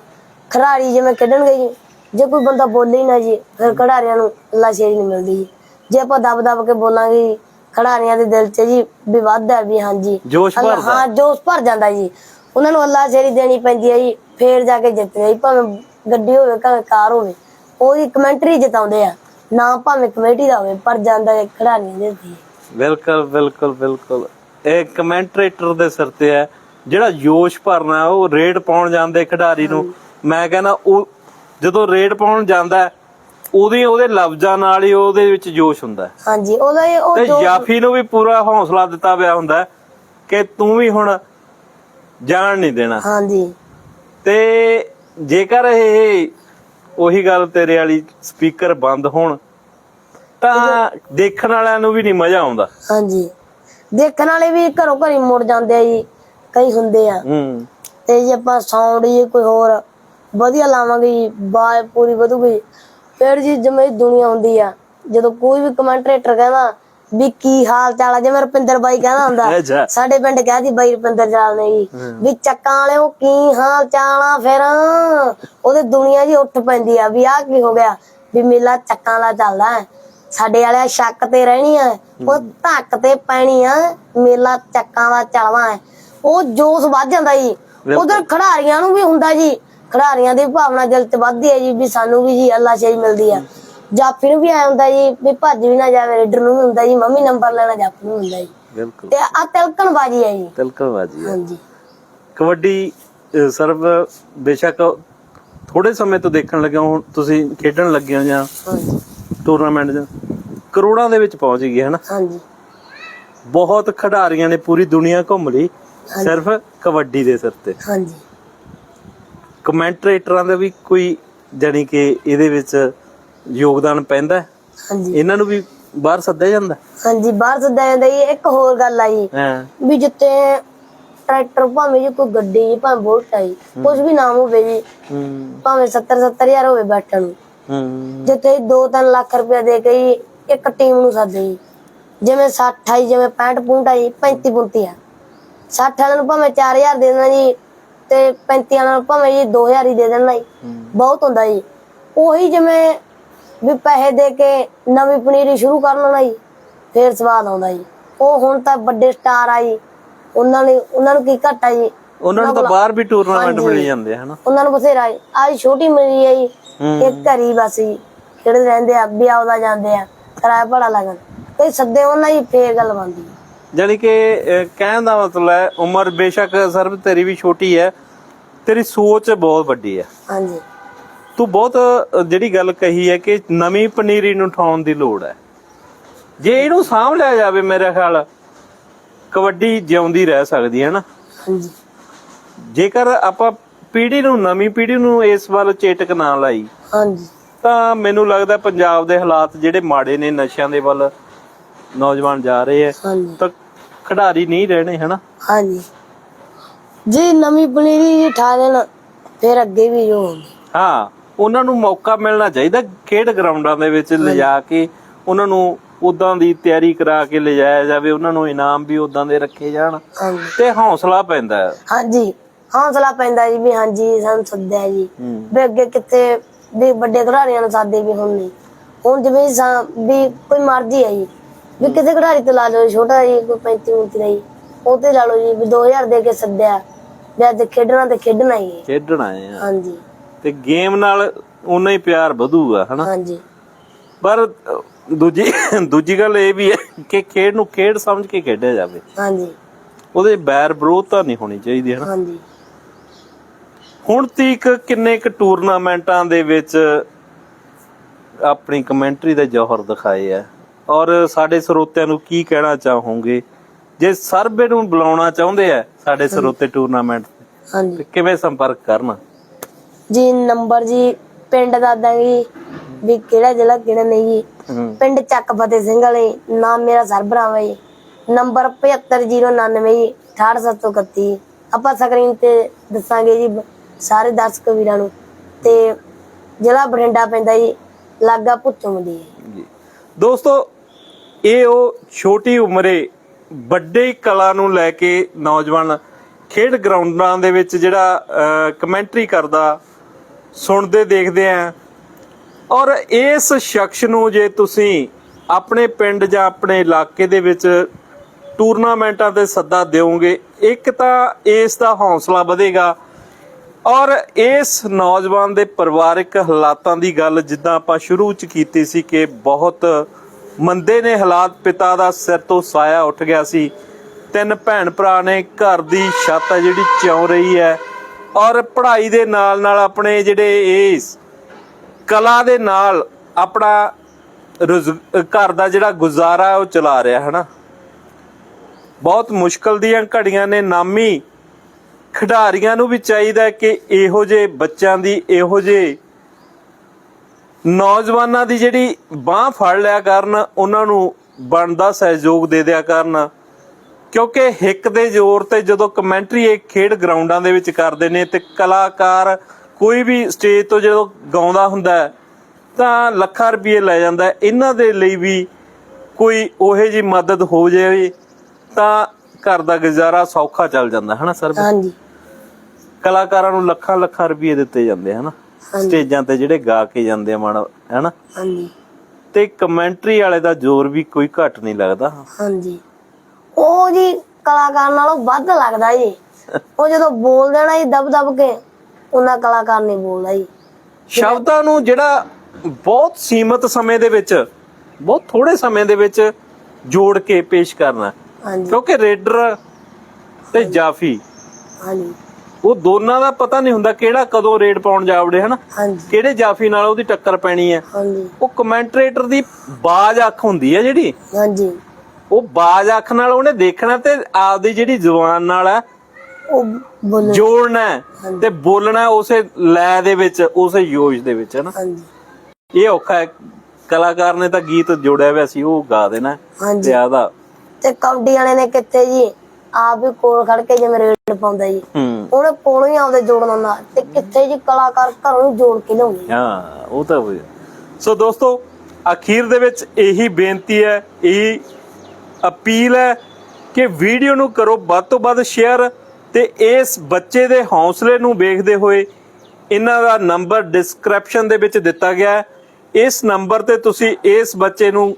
ਖਿਡਾਰੀ ਜਿਵੇਂ ਖੇਡਣਗੇ ਜੀ ਜੇ ਕੋਈ ਬੰਦਾ ਬੋਲੇ ਹੀ ਨਾ ਜੀ ਫਿਰ ਖਿਡਾਰੀਆਂ ਨੂੰ ਲਾਸ਼ੇਰੀ ਨਹੀਂ ਮਿਲਦੀ ਜੀ। ਜੇ ਆਪਾਂ ਦਬ ਦਬ ਕੇ ਬੋਲਾਂਗੇ ਖਿਡਾਰੀਆਂ ਦੇ ਦਿਲ 'ਚ ਜੀ ਵੀ ਵੱਧਦਾ ਵੀ ਹਾਂਜੀ।
ਜੋਸ਼
ਅੱਲਾ-
ਭਰਦਾ।
ਹਾਂ ਜੋਸ਼ ਭਰ ਜਾਂਦਾ ਜੀ। ਉਹਨਾਂ ਨੂੰ ਅੱਲਾ ਸ਼ੇਰੀ ਦੇਣੀ ਪੈਂਦੀ ਹੈ ਜੀ। ਫੇਰ ਜਾ ਕੇ ਜਿੱਤਦੇ ਆ ਜੀ ਭਾਵੇਂ ਗੱਡੀ ਹੋਵੇ ਭਾਵੇਂ ਕਾਰ ਹੋਵੇ ਉਹਦੀ ਕਮੈਂਟਰੀ ਜਿਤਾਉਂਦੇ ਆ। ਨਾ ਭਾਵੇਂ ਕਮੇਟੀ ਦਾ ਹੋਵੇ ਪਰ ਜਾਂਦਾ ਹੈ ਖਿਡਾਰੀਆਂ ਦੇ ਉੱਤੇ।
ਬਿਲਕੁਲ ਬਿਲਕੁਲ ਬਿਲਕੁਲ। ਇਹ ਕਮੈਂਟਰੇਟਰ ਦੇ ਸਿਰ ਤੇ ਹੈ। ਜਿਹੜਾ ਜੋਸ਼ ਭਰਨਾ ਉਹ ਰੇਡ ਪਾਉਣ ਜਾਂਦੇ ਖਿਡਾਰੀ ਨੂੰ। ਮੈਂ ਕਹਿੰਦਾ ਉਹ ਜਦੋਂ ਰੇਡ ਪਾਉਣ ਜਾਂਦਾ ਹੈ, ਉਹਦੇ ਉਹਦੇ ਲਫ਼ਜ਼ਾਂ ਨਾਲ ਹੀ ਉਹਦੇ ਵਿੱਚ ਜੋਸ਼ ਹੁੰਦਾ। ਹੈ।
ਹਾਂਜੀ ਉਹਦਾ ਇਹ- ਉਹ
ਤੇ
ਜੋ
ਜਾਫੀ ਨੂੰ ਵੀ ਪੂਰਾ ਹੌਸਲਾ ਦਿੱਤਾ ਪਿਆ ਹੁੰਦਾ ਹੈ ਕਿ ਤੂੰ ਵੀ ਹੁਣ ਜਾਣ ਨਹੀਂ ਦੇਣਾ।
ਹਾਂਜੀ।
ਤੇ ਜੇਕਰ ਇਹ ਉਹੀ ਗੱਲ ਤੇਰੇ ਵਾਲੀ ਸਪੀਕਰ ਬੰਦ ਹੋਣ ਤਾਂ ਦੇਖਣ ਵਾਲਿਆਂ ਨੂੰ ਵੀ ਨਹੀਂ ਮਜ਼ਾ ਆਉਂਦਾ।
ਹਾਂਜੀ। ਦੇਖਣ ਵਾਲੇ ਵੀ ਘਰੋਂ ਘਰੀ ਮੁੜ ਜਾਂਦੇ ਆ ਜੀ ਕਈ ਹੁੰਦੇ ਆ।
ਹੂੰ।
ਤੇ ਜੇ ਆਪਾਂ ਸਾਊਂਡ ਜੀ ਕੋਈ ਹੋਰ ਵਧੀਆ ਲਾਵਾਂਗੇ ਜੀ ਬਾਜ਼ ਪੂਰੀ ਵਧੂਗੀ। ਫਿਰ ਜੀ ਜਿਵੇਂ ਦੁਨੀਆ ਹੁੰਦੀ ਆ ਜਦੋਂ ਕੋਈ ਵੀ ਕਮੈਂਟਰੇਟਰ ਕਹਿੰਦਾ ਵੀ ਕੀ ਹਾਲ ਚਾਲ ਆ? ਜਿਵੇਂ ਰੁਪਿੰਦਰ ਬਾਈ ਕਹਿੰਦਾ ਹੁੰਦਾ ਸਾਡੇ ਪਿੰਡ ਕਹਿਦੀ ਬਾਈ ਰੁਪਿੰਦਰ ਚਾਲ ਨੇ ਜੀ ਵੀ ਚੱਕਾਂ ਵਾਲਿਓ ਕੀ ਹਾਲ ਚਾਲ ਆ ਫਿਰ? ਉਹਦੇ ਦੁਨੀਆ ਜੀ ਉੱਠ ਪੈਂਦੀ ਆ ਵੀ ਆਹ ਕੀ ਹੋ ਗਿਆ? ਵੀ ਮੇਲਾ ਚੱਕਾਂ ਵਾਲਾ ਚੱਲਦਾ ਸਾਡੇ ਵਾਲਿਆ ਸ਼ੱਕ ਤੇ ਰਹਿਣੀ ਆ ਉਹ ਧੱਕ ਤੇ ਪੈਣੀ ਆ ਮੇਲਾ ਚੱਕਾਂ ਦਾ ਚੱਲਣਾ ਹੈ। ਉਹ ਜੋਸ਼ ਵੱਧ ਜਾਂਦਾ ਜੀ। ਉਧਰ ਖਿਡਾਰੀਆਂ ਨੂੰ ਵੀ ਹੁੰਦਾ ਜੀ। ਖਿਡਾਰੀਆਂ ਦੀ ਭਾਵਨਾ ਦਿਲ ਚ ਵੱਧਦੀ ਹੈ ਜੀ ਵੀ ਸਾਨੂੰ ਵੀ ਜੀ ਅੱਲਾ ਸ਼ੇਰੀ ਮਿਲਦੀ ਆ। ਜਾਫੀ ਨੂੰ ਵੀ ਆਇਆ ਹੁੰਦਾ ਜੀ ਵੀ ਭੱਜ ਵੀ ਨਾ ਜਾਵੇ ਰੇਡਰ ਨੂੰ ਵੀ ਹੁੰਦਾ ਜੀ ਮੰਮੀ ਨੰਬਰ ਲੈਣਾ ਜਾਫੀ ਨੂੰ ਹੁੰਦਾ ਜੀ।
ਬਿਲਕੁਲ।
ਤੇ ਆ ਤਿਲਕਣ ਬਾਜੀ ਹੈ ਜੀ।
ਤਿਲਕਣਬਾਜੀ ਹੈ।
ਹਾਂਜੀ।
ਕਬੱਡੀ ਸਰਬ ਬੇਸ਼ੱਕ ਥੋੜੇ ਸਮੇਂ ਤੋਂ ਦੇਖਣ ਲੱਗੇ ਹੋ ਹੁਣ ਤੁਸੀਂ ਖੇਡਣ ਲੱਗੇ ਹੋ ਜਾਂ
ਹਾਂਜੀ।
ਟੂਰਨਾਮੈਂਟ 'ਚ ਕਰੋੜਾਂ ਦੇ ਵਿੱਚ ਪਹੁੰਚ ਗਈ ਹੈ ਨਾ
ਹਾਂਜੀ।
ਬਹੁਤ ਖਿਡਾਰੀਆਂ ਨੇ ਪੂਰੀ ਦੁਨੀਆ ਘੁੰਮ ਲਈ ਸਿਰਫ ਕਬੱਡੀ ਦੇ ਸਿਰ ਤੇ।
ਹਾਂਜੀ।
ਕਮੈਂਟਰੇਟਰਾਂ ਦਾ ਵੀ ਕੋਈ ਜਾਨੀ ਕਿ ਇਹਦੇ ਵਿੱਚ ਯੋਗਦਾਨ ਪੈਂਦਾ ਹੈ?
ਹਾਂਜੀ।
ਇਹਨਾਂ ਨੂੰ ਵੀ ਬਾਹਰ ਸੱਦਿਆ ਜਾਂਦਾ
ਹਾਂਜੀ ਬਾਹਰ ਸੱਦਾ ਜਾਂਦਾ ਜੀ। ਇੱਕ ਹੋਰ ਗੱਲ ਆ ਜੀ
ਹਾਂ।
ਵੀ ਜਿੱਤੇ ਟਰੈਕਟਰ ਭਾਵੇਂ ਜੀ ਕੋਈ ਗੱਡੀ ਜੀ ਭਾਵੇਂ ਬੁਲਟ ਆਈ ਕੁਝ ਵੀ ਨਾਮ ਹੋਵੇ ਜੀ
ਹੂੰ।
ਭਾਵੇਂ 70 70000 ਹੋਵੇ ਬੈਠਣ ਨੂੰ।
ਹੂੰ।
ਜਿੱਥੇ 2-3 ਲੱਖ ਰੁਪਏ ਦੇ ਕੇ ਜੀ ਇੱਕ ਟੀਮ ਨੂੰ ਸੱਦੇ ਜੀ। ਜਿਵੇਂ 60 ਆਈ ਜਿਵੇਂ 65 ਪੁੰਟ ਆਈ 35 ਪੁੰਟੀ ਆ। 60 ਵਾਲਿਆਂ ਨੂੰ ਭਾਵੇਂ 4000 ਦੇ ਦੇਣਾ ਜੀ ਤੇ 35 ਵਾਲਿਆਂ ਨੂੰ ਭਾਵੇਂ ਜੀ 2000 ਹੀ ਦੇ ਦੇਣਾ ਜੀ। ਬਹੁਤ ਹੁੰਦਾ ਜੀ। ਉਹੀ ਜਿਵੇਂ ਵੀ ਪੈਸੇ ਦੇ ਕੇ ਨਵੀਂ ਪਨੀਰੀ ਸ਼ੁਰੂ ਕਰ ਲੈਣਾ ਜੀ ਫੇਰ ਸਵਾਦ ਆਉਂਦਾ ਜੀ। ਉਹ ਹੁਣ ਤਾਂ ਵੱਡੇ ਸਟਾਰ ਆ ਜੀ। ਉਹਨਾਂ ਨੇ ਉਹਨਾਂ ਨੂੰ ਕੀ ਘਟਾ ਜੀ?
ਉਹਨਾਂ ਨੂੰ ਤਾਂ ਬਾਹਰ ਵੀ ਟੂਰਨਾਮੈਂਟ ਮਿਲ ਜਾਂਦੇ ਆ ਹਨਾ।
ਉਹਨਾਂ ਨੂੰ ਬਥੇਰਾ ਜੀ। ਆਹ ਛੋਟੀ ਮੇਰੀ ਹੈ ਜੀ। ਇੱਕ ਘਰੀ ਬਸ ਜੀ। ਜਿਹੜੇ ਰਹਿੰਦੇ ਆ ਵੀ ਆਉਦਾ ਜਾਂਦੇ ਆ। ਕਿਰਾਇਆ ਭਾੜਾ ਲੱਗਣ ਕਈ ਸੱਦੇ ਉਹਨਾਂ ਹੀ ਫੇਰ ਗੱਲ ਬਣਦੀ
ਜਾਨੀ ਕਿ ਕਹਿਣ ਦਾ ਮਤਲਬ ਹੈ ਉਮਰ ਬੇਸ਼ੱਕ ਸਰਬ ਤੇਰੀ ਵੀ ਛੋਟੀ ਹੈ। ਤੇਰੀ ਸੋਚ ਬਹੁਤ ਵੱਡੀ ਹੈ।
ਹਾਂਜੀ।
ਤੂੰ ਬਹੁਤ ਜਿਹੜੀ ਗੱਲ ਕਹੀ ਹੈ ਕਿ ਨਵੀਂ ਪਨੀਰੀ ਨੂੰ ਉਠਾਉਣ ਦੀ ਲੋੜ ਹੈ। ਜੇ ਇਹਨੂੰ ਸਾਂਭ ਲਿਆ ਜਾਵੇ ਮੇਰੇ ਖਿਆਲ ਕਬੱਡੀ ਜਿਉਂਦੀ ਰਹਿ ਸਕਦੀ ਹੈ ਨਾ। ਜੇਕਰ ਆਪਾਂ ਪੀੜ੍ਹੀ ਨੂੰ ਨਵੀਂ ਪੀੜ੍ਹੀ ਨੂੰ ਇਸ ਵੱਲ ਚੇਤਕ ਨਾ ਲਾਈ
ਹਾਂਜੀ।
ਤਾਂ ਮੈਨੂੰ ਲੱਗਦਾ ਪੰਜਾਬ ਦੇ ਹਾਲਾਤ ਜਿਹੜੇ ਮਾੜੇ ਨੇ ਨਸ਼ਿਆਂ ਦੇ ਵੱਲ ਨੌਜਵਾਨ ਜਾ ਰਹੇ
ਹਾਂਜੀ।
ਤਾਂ ਖਿਡਾਰੀ ਨਹੀਂ ਰਹਿਣੇ ਹਨਾ
ਹਾਂਜੀ। ਜੀ ਨਵੀਂ ਪਨੀਰੀ ਠਾ ਦੇਣ ਫਿਰ ਅੱਗੇ ਵੀ ਜੋ ਹੋਊਗੀ
ਹਾਂ। ਉਹਨਾਂ ਨੂੰ ਮੌਕਾ ਮਿਲਣਾ ਚਾਹੀਦਾ ਖੇਡ ਗਰਾਊਂਡਾਂ ਦੇ ਵਿੱਚ ਲਿਜਾ ਕੇ ਉਹਨਾਂ ਨੂੰ ਉਦਾਂ ਦੀ ਤਿਆਰੀ ਕਰਾ ਕੇ ਲਿਜਾਇਆ ਜਾਵੇ ਉਹਨਾਂ ਨੂੰ ਇਨਾਮ ਵੀ ਉਦਾਂ ਦੇ ਰੱਖੇ ਜਾਣ। ਤੇ ਹੌਸਲਾ ਪੈਂਦਾ ਹੈ।
ਹਾਂਜੀ ਹੌਸਲਾ ਪੈਂਦਾ ਜੀ ਵੀ ਹਾਂਜੀ ਸਾਨੂੰ ਸੱਦਿਆ ਜੀ।
ਹੂੰ।
ਵੀ ਅੱਗੇ ਕਿਤੇ ਵੀ ਵੱਡੇ ਖਿਡਾਰੀਆਂ ਨੂੰ ਸਾਦੇ ਵੀ ਹੁਣ ਨਹੀਂ। ਹੁਣ ਜਿਵੇਂ ਸਾ- ਵੀ ਕੋਈ ਮਰਜ਼ੀ ਹੈ ਜੀ। ਵੀ ਕਿਸੇ ਖਿਡਾਰੀ ਤੇ ਲਾ ਲਓ ਛੋਟਾ ਜੀ ਕੋਈ 35 ਮਿੰਟ ਦਾ ਜੀ। ਉਹ ਤੇ ਲਾ ਲਓ ਜੀ ਵੀ 2000 ਦੇ ਕੇ ਸੱਦਿਆ। ਵੀ ਅੱਜ ਖੇਡਣਾ ਤੇ ਖੇਡਣਾ ਹੀ ਹੈ।
ਖੇਡਣ ਆ
ਹਾਂਜੀ।
ਤੇ ਗੇਮ ਨਾਲ ਉਨਾ ਹੀ ਪਿਆਰ ਵਧੂਗਾ ਹਨਾ?
ਹਾਂਜੀ।
ਪਰ ਦੂਜੀ ਦੂਜੀ ਗੱਲ ਇਹ ਵੀ ਹੈ ਕਿ ਖੇਡ ਨੂੰ ਖੇਡ ਸਮਝ ਕੇ ਖੇਡਿਆ ਜਾਵੇ।
ਹਾਂਜੀ।
ਉਹਦੇ ਬੈਰ ਵਿਰੋਧਤਾ ਨਹੀਂ ਹੋਣੀ ਚਾਹੀਦੀ ਹੈ ਨਾ
ਹਾਂਜੀ।
ਹੁਣ ਤੀਕ ਕਿੰਨੇ ਕੁ ਟੂਰਨਾਮੈਂਟਾਂ ਦੇ ਵਿੱਚ ਆਪਣੀ ਕਮੈਂਟਰੀ ਦੇ ਜੌਹਰ ਦਿਖਾਏ ਆ। ਔਰ ਸਾਡੇ ਸਰੋਤਿਆਂ ਨੂੰ ਕੀ ਕਹਿਣਾ ਚਾਹੋਗੇ? ਜੇ ਸਰਬੇ ਨੂੰ ਬੁਲਾਉਣਾ ਚਾਹੁੰਦੇ ਆ ਸਾਡੇ ਸਰੋਤੇ ਟੂਰਨਾਮੈਂਟ
ਹਾਂਜੀ।
ਕਿਵੇਂ ਸੰਪਰਕ ਕਰਨ?
ਜੀ ਨੰਬਰ ਜੀ ਪਿੰਡ ਦਾ ਦਾਂਗੀ ਵੀ ਕਿਹੜਾ ਜ਼ਿਲ੍ਹਾ ਕਿਹੜਾ ਨਹੀਂ ਜੀ।
ਹੂੰ।
ਪਿੰਡ ਚੱਕ ਫਤਿਹ ਸਿੰਘ ਵਾਲੇ ਨਾਮ ਮੇਰਾ ਸਰਬਰਾਮ ਹੈ ਜੀ। ਨੰਬਰ 75099 ਜੀ 68731 ਆਪਾਂ ਸਕਰੀਨ ਤੇ ਦੱਸਾਂਗੇ ਜੀ ਸਾਰੇ ਦਰਸ਼ਕ ਵੀਰਾਂ ਨੂੰ। ਤੇ ਜ਼ਿਲ੍ਹਾ ਬਠਿੰਡਾ ਪੈਂਦਾ ਜੀ ਲਾਗਾ ਪੁੱਚਮ ਦੀ
ਜੀ। ਦੋਸਤੋ ਇਹ ਉਹ ਛੋਟੀ ਉਮਰੇ ਵੱਡੇ ਕਲਾ ਨੂੰ ਲੈ ਕੇ ਨੌਜਵਾਨ ਖੇਡ ਗਰਾਊਂਡਾਂ ਦੇ ਵਿੱਚ ਜਿਹੜਾ ਕਮੈਂਟਰੀ ਕਰਦਾ ਸੁਣਦੇ ਦੇਖਦੇ ਆ। ਔਰ ਇਸ ਸ਼ਖਸ ਨੂੰ ਜੇ ਤੁਸੀਂ ਆਪਣੇ ਪਿੰਡ ਜਾਂ ਆਪਣੇ ਇਲਾਕੇ ਦੇ ਵਿੱਚ ਟੂਰਨਾਮੈਂਟਾਂ ਤੇ ਸੱਦਾ ਦਿਓਗੇ, ਇੱਕ ਤਾਂ ਇਸ ਦਾ ਹੌਸਲਾ ਵਧੇਗਾ। ਔਰ ਇਸ ਨੌਜਵਾਨ ਦੇ ਪਰਿਵਾਰਕ ਹਾਲਾਤਾਂ ਦੀ ਗੱਲ ਜਿੱਦਾਂ ਆਪਾਂ ਸ਼ੁਰੂ ਚ ਕੀਤੀ ਸੀ ਕਿ ਬਹੁਤ ਮੰਦੇ ਨੇ ਹਾਲਾਤ, ਪਿਤਾ ਦਾ ਸਿਰ ਤੋਂ ਸਾਇਆ ਉੱਠ ਗਿਆ ਸੀ। ਤਿੰਨ ਭੈਣ ਭਰਾ ਨੇ, ਘਰ ਦੀ ਛੱਤ ਜਿਹੜੀ ਚਿਉ ਰਹੀ ਹੈ। ਔਰ ਪੜ੍ਹਾਈ ਦੇ ਨਾਲ ਨਾਲ ਆਪਣੇ ਜਿਹੜੇ ਇਸ ਕਲਾ ਦੇ ਨਾਲ ਆਪਣਾ ਰੁਜ਼- ਘਰ ਦਾ ਜਿਹੜਾ ਗੁਜ਼ਾਰਾ ਉਹ ਚਲਾ ਰਿਹਾ ਹੈ ਨਾ ਬਹੁਤ ਮੁਸ਼ਕਲ ਦੀਆਂ ਘੜੀਆਂ ਨੇ, ਨਾਮੀ ਖਿਡਾਰੀਆਂ ਨੂੰ ਵੀ ਚਾਹੀਦਾ ਕਿ ਇਹੋ ਜਿਹੇ ਬੱਚਿਆਂ ਦੀ, ਇਹੋ ਜਿਹੇ ਨੌਜਵਾਨਾਂ ਦੀ ਜਿਹੜੀ ਬਾਹ ਫੜ ਲਿਆ ਕਰਨ, ਉਹਨਾਂ ਨੂੰ ਬਣਦਾ ਸਹਿਯੋਗ ਦੇ ਦਿਆ ਕਰਨ। ਕਿਉਂਕਿ ਹਿੱਕ ਦੇ ਜ਼ੋਰ ਤੇ ਜਦੋਂ ਕਮੈਂਟਰੀ ਇਹ ਖੇਡ ਗਰਾਊਂਡਾਂ ਦੇ ਵਿੱਚ ਕਰਦੇ ਨੇ ਤੇ ਕਲਾਕਾਰ ਕੋਈ ਵੀ ਸਟੇਜ ਤੋਂ ਜਦੋਂ ਗਾਉਂਦਾ ਹੁੰਦਾ ਤਾਂ ਲੱਖਾਂ ਰੁਪਏ ਲੈ ਜਾਂਦਾ। ਇਹਨਾਂ ਦੇ ਲਈ ਵੀ ਕੋਈ ਉਹੇ ਜੀ ਮਦਦ ਹੋ ਜਾਵੇ ਤਾਂ ਘਰ ਦਾ ਗੁਜ਼ਾਰਾ ਸੌਖਾ ਚੱਲ ਜਾਂਦਾ ਹੈ ਨਾ ਸਰ?
ਹਾਂਜੀ।
ਕਲਾਕਾਰਾਂ ਨੂੰ ਲੱਖਾਂ ਲੱਖਾਂ ਰੁਪਏ ਦਿੱਤੇ ਜਾਂਦੇ ਹਨ। ਸਟੇਜਾਂ ਤੇ ਜਿਹੜੇ ਗਾ ਕੇ ਜਾਂਦੇ ਆ ਮਾੜਾ ਹੈਨਾ?
ਹਾਂਜੀ।
ਤੇ ਕਮੈਂਟਰੀ ਵਾਲੇ ਦਾ ਜ਼ੋਰ ਵੀ ਕੋਈ ਘੱਟ ਨਹੀਂ ਲੱਗਦਾ।
ਹਾਂਜੀ। ਉਹ ਜੀ ਕਲਾਕਾਰ ਨਾਲੋਂ ਵੱਧ ਲੱਗਦਾ ਜੀ। ਉਹ ਜਦੋਂ ਬੋਲਦੇ ਨਾ ਜੀ ਦਬ ਦਬ ਕੇ ਉਹਨਾਂ ਕਲਾਕਾਰ ਨਹੀਂ ਬੋਲਦਾ ਜੀ।
ਸ਼ਬਦਾਂ ਨੂੰ ਜਿਹੜਾ ਬਹੁਤ ਸੀਮਤ ਸਮੇਂ ਦੇ ਵਿੱਚ ਬਹੁਤ ਥੋੜੇ ਸਮੇਂ ਦੇ ਵਿੱਚ ਜੋੜ ਕੇ ਪੇਸ਼ ਕਰਨਾ।
ਹਾਂਜੀ।
ਕਿਉਂਕਿ ਰੇਡਰ ਤੇ ਜਾਫੀ
ਹਾਂਜੀ।
ਉਹ ਦੋਨਾਂ ਦਾ ਪਤਾ ਨਹੀਂ ਹੁੰਦਾ ਕਿਹੜਾ ਕਦੋਂ ਰੇਡ ਪਾਉਣ ਜਾਵੜੇ ਹਨਾ?
ਹਾਂਜੀ।
ਕਿਹੜੇ ਜਾਫੀ ਨਾਲ ਉਹਦੀ ਟੱਕਰ ਪੈਣੀ ਹੈ।
ਹਾਂਜੀ।
ਉਹ ਕਮੈਂਟਰੇਟਰ ਦੀ ਬਾਜ਼ ਅੱਖ ਹੁੰਦੀ ਹੈ ਜਿਹੜੀ।
ਹਾਂਜੀ।
ਉਹ ਬਾਜ਼ ਅੱਖ ਨਾਲ ਉਹਨੇ ਦੇਖਣਾ ਤੇ ਆਪਦੀ ਜਿਹੜੀ ਜ਼ੁਬਾਨ ਨਾਲ ਹੈ
ਉਹ ਬੋਲ
ਜੋੜਨਾ ਹੈ ਤੇ ਬੋਲਣਾ ਉਸੇ ਲੈ ਦੇ ਵਿੱਚ ਉਸੇ ਯੋਜ ਦੇ ਵਿੱਚ ਹੈ ਨਾ?
ਹਾਂਜੀ।
ਇਹ ਔਖਾ ਹੈ। ਕਲਾਕਾਰ ਨੇ ਤਾਂ ਗੀਤ ਜੋੜਿਆ ਹੋਇਆ ਸੀ ਉਹ ਗਾ ਦੇਣਾ
ਹਾਂਜੀ।
ਤੇ ਆਦਾ।
ਤੇ ਕਬੱਡੀ ਵਾਲੇ ਨੇ ਕਿੱਥੇ ਜੀ ਆਪ ਹੀ ਕੋਲ ਖੜ ਕੇ ਜਿਵੇਂ ਰੇਡ ਪਾਉਂਦਾ ਜੀ।
ਹੂੰ।
ਉਹਨੇ ਕੋਲੋਂ ਹੀ ਆਉਂਦੇ ਜੋੜਨ ਹੁੰਦਾ ਤੇ ਕਿੱਥੇ ਜੀ ਕਲਾਕਾਰ ਘਰੋਂ ਹੀ ਜੋੜ ਕੇ ਲਿਆਉਂਦੇ।
ਹਾਂ ਉਹ ਤਾਂ ਹੋਇਆ। ਸੋ ਦੋਸਤੋ ਅਖੀਰ ਦੇ ਵਿੱਚ ਇਹੀ ਬੇਨਤੀ ਹੈ ਇਹ ਅਪੀਲ ਹੈ ਕਿ ਵੀਡੀਓ ਨੂੰ ਕਰੋ, ਵੱਧ ਤੋਂ ਵੱਧ ਸ਼ੇਅਰ ਤੇ ਇਸ ਬੱਚੇ ਦੇ ਹੌਸਲੇ ਨੂੰ ਵੇਖਦੇ ਹੋਏ ਇਹਨਾਂ ਦਾ ਨੰਬਰ ਡਿਸਕ੍ਰਿਪਸ਼ਨ ਦੇ ਵਿੱਚ ਦਿੱਤਾ ਗਿਆ ਹੈ। ਇਸ ਨੰਬਰ ਤੇ ਤੁਸੀਂ ਇਸ ਬੱਚੇ ਨੂੰ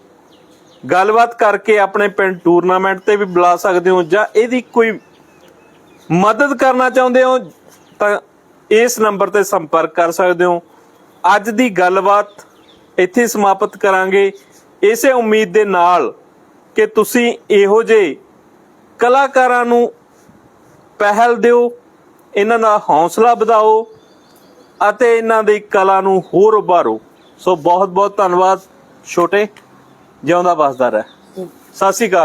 ਗੱਲਬਾਤ ਕਰਕੇ ਆਪਣੇ ਪਿੰਡ ਟੂਰਨਾਮੈਂਟ ਤੇ ਵੀ ਬੁਲਾ ਸਕਦੇ ਹੋ ਜਾਂ ਇਹਦੀ ਕੋਈ ਮਦਦ ਕਰਨਾ ਚਾਹੁੰਦੇ ਹੋ ਤਾਂ ਇਸ ਨੰਬਰ ਤੇ ਸੰਪਰਕ ਕਰ ਸਕਦੇ ਹੋ। ਅੱਜ ਦੀ ਗੱਲਬਾਤ ਇੱਥੇ ਸਮਾਪਤ ਕਰਾਂਗੇ। ਇਸੇ ਉਮੀਦ ਦੇ ਨਾਲ ਕਿ ਤੁਸੀਂ ਇਹੋ ਜਿਹੇ ਕਲਾਕਾਰਾਂ ਨੂੰ ਪਹਿਲ ਦਿਓ ਇਹਨਾਂ ਦਾ ਹੌਸਲਾ ਵਧਾਓ ਅਤੇ ਇਹਨਾਂ ਦੀ ਕਲਾ ਨੂੰ ਹੋਰ ਉਭਾਰੋ। ਸੋ ਬਹੁਤ ਬਹੁਤ ਧੰਨਵਾਦ ਛੋਟੇ ਜਿਉਂਦਾ ਵਸਦਾ ਰਹਿ। ਸਤਿ ਸ਼੍ਰੀ ਅਕਾਲ।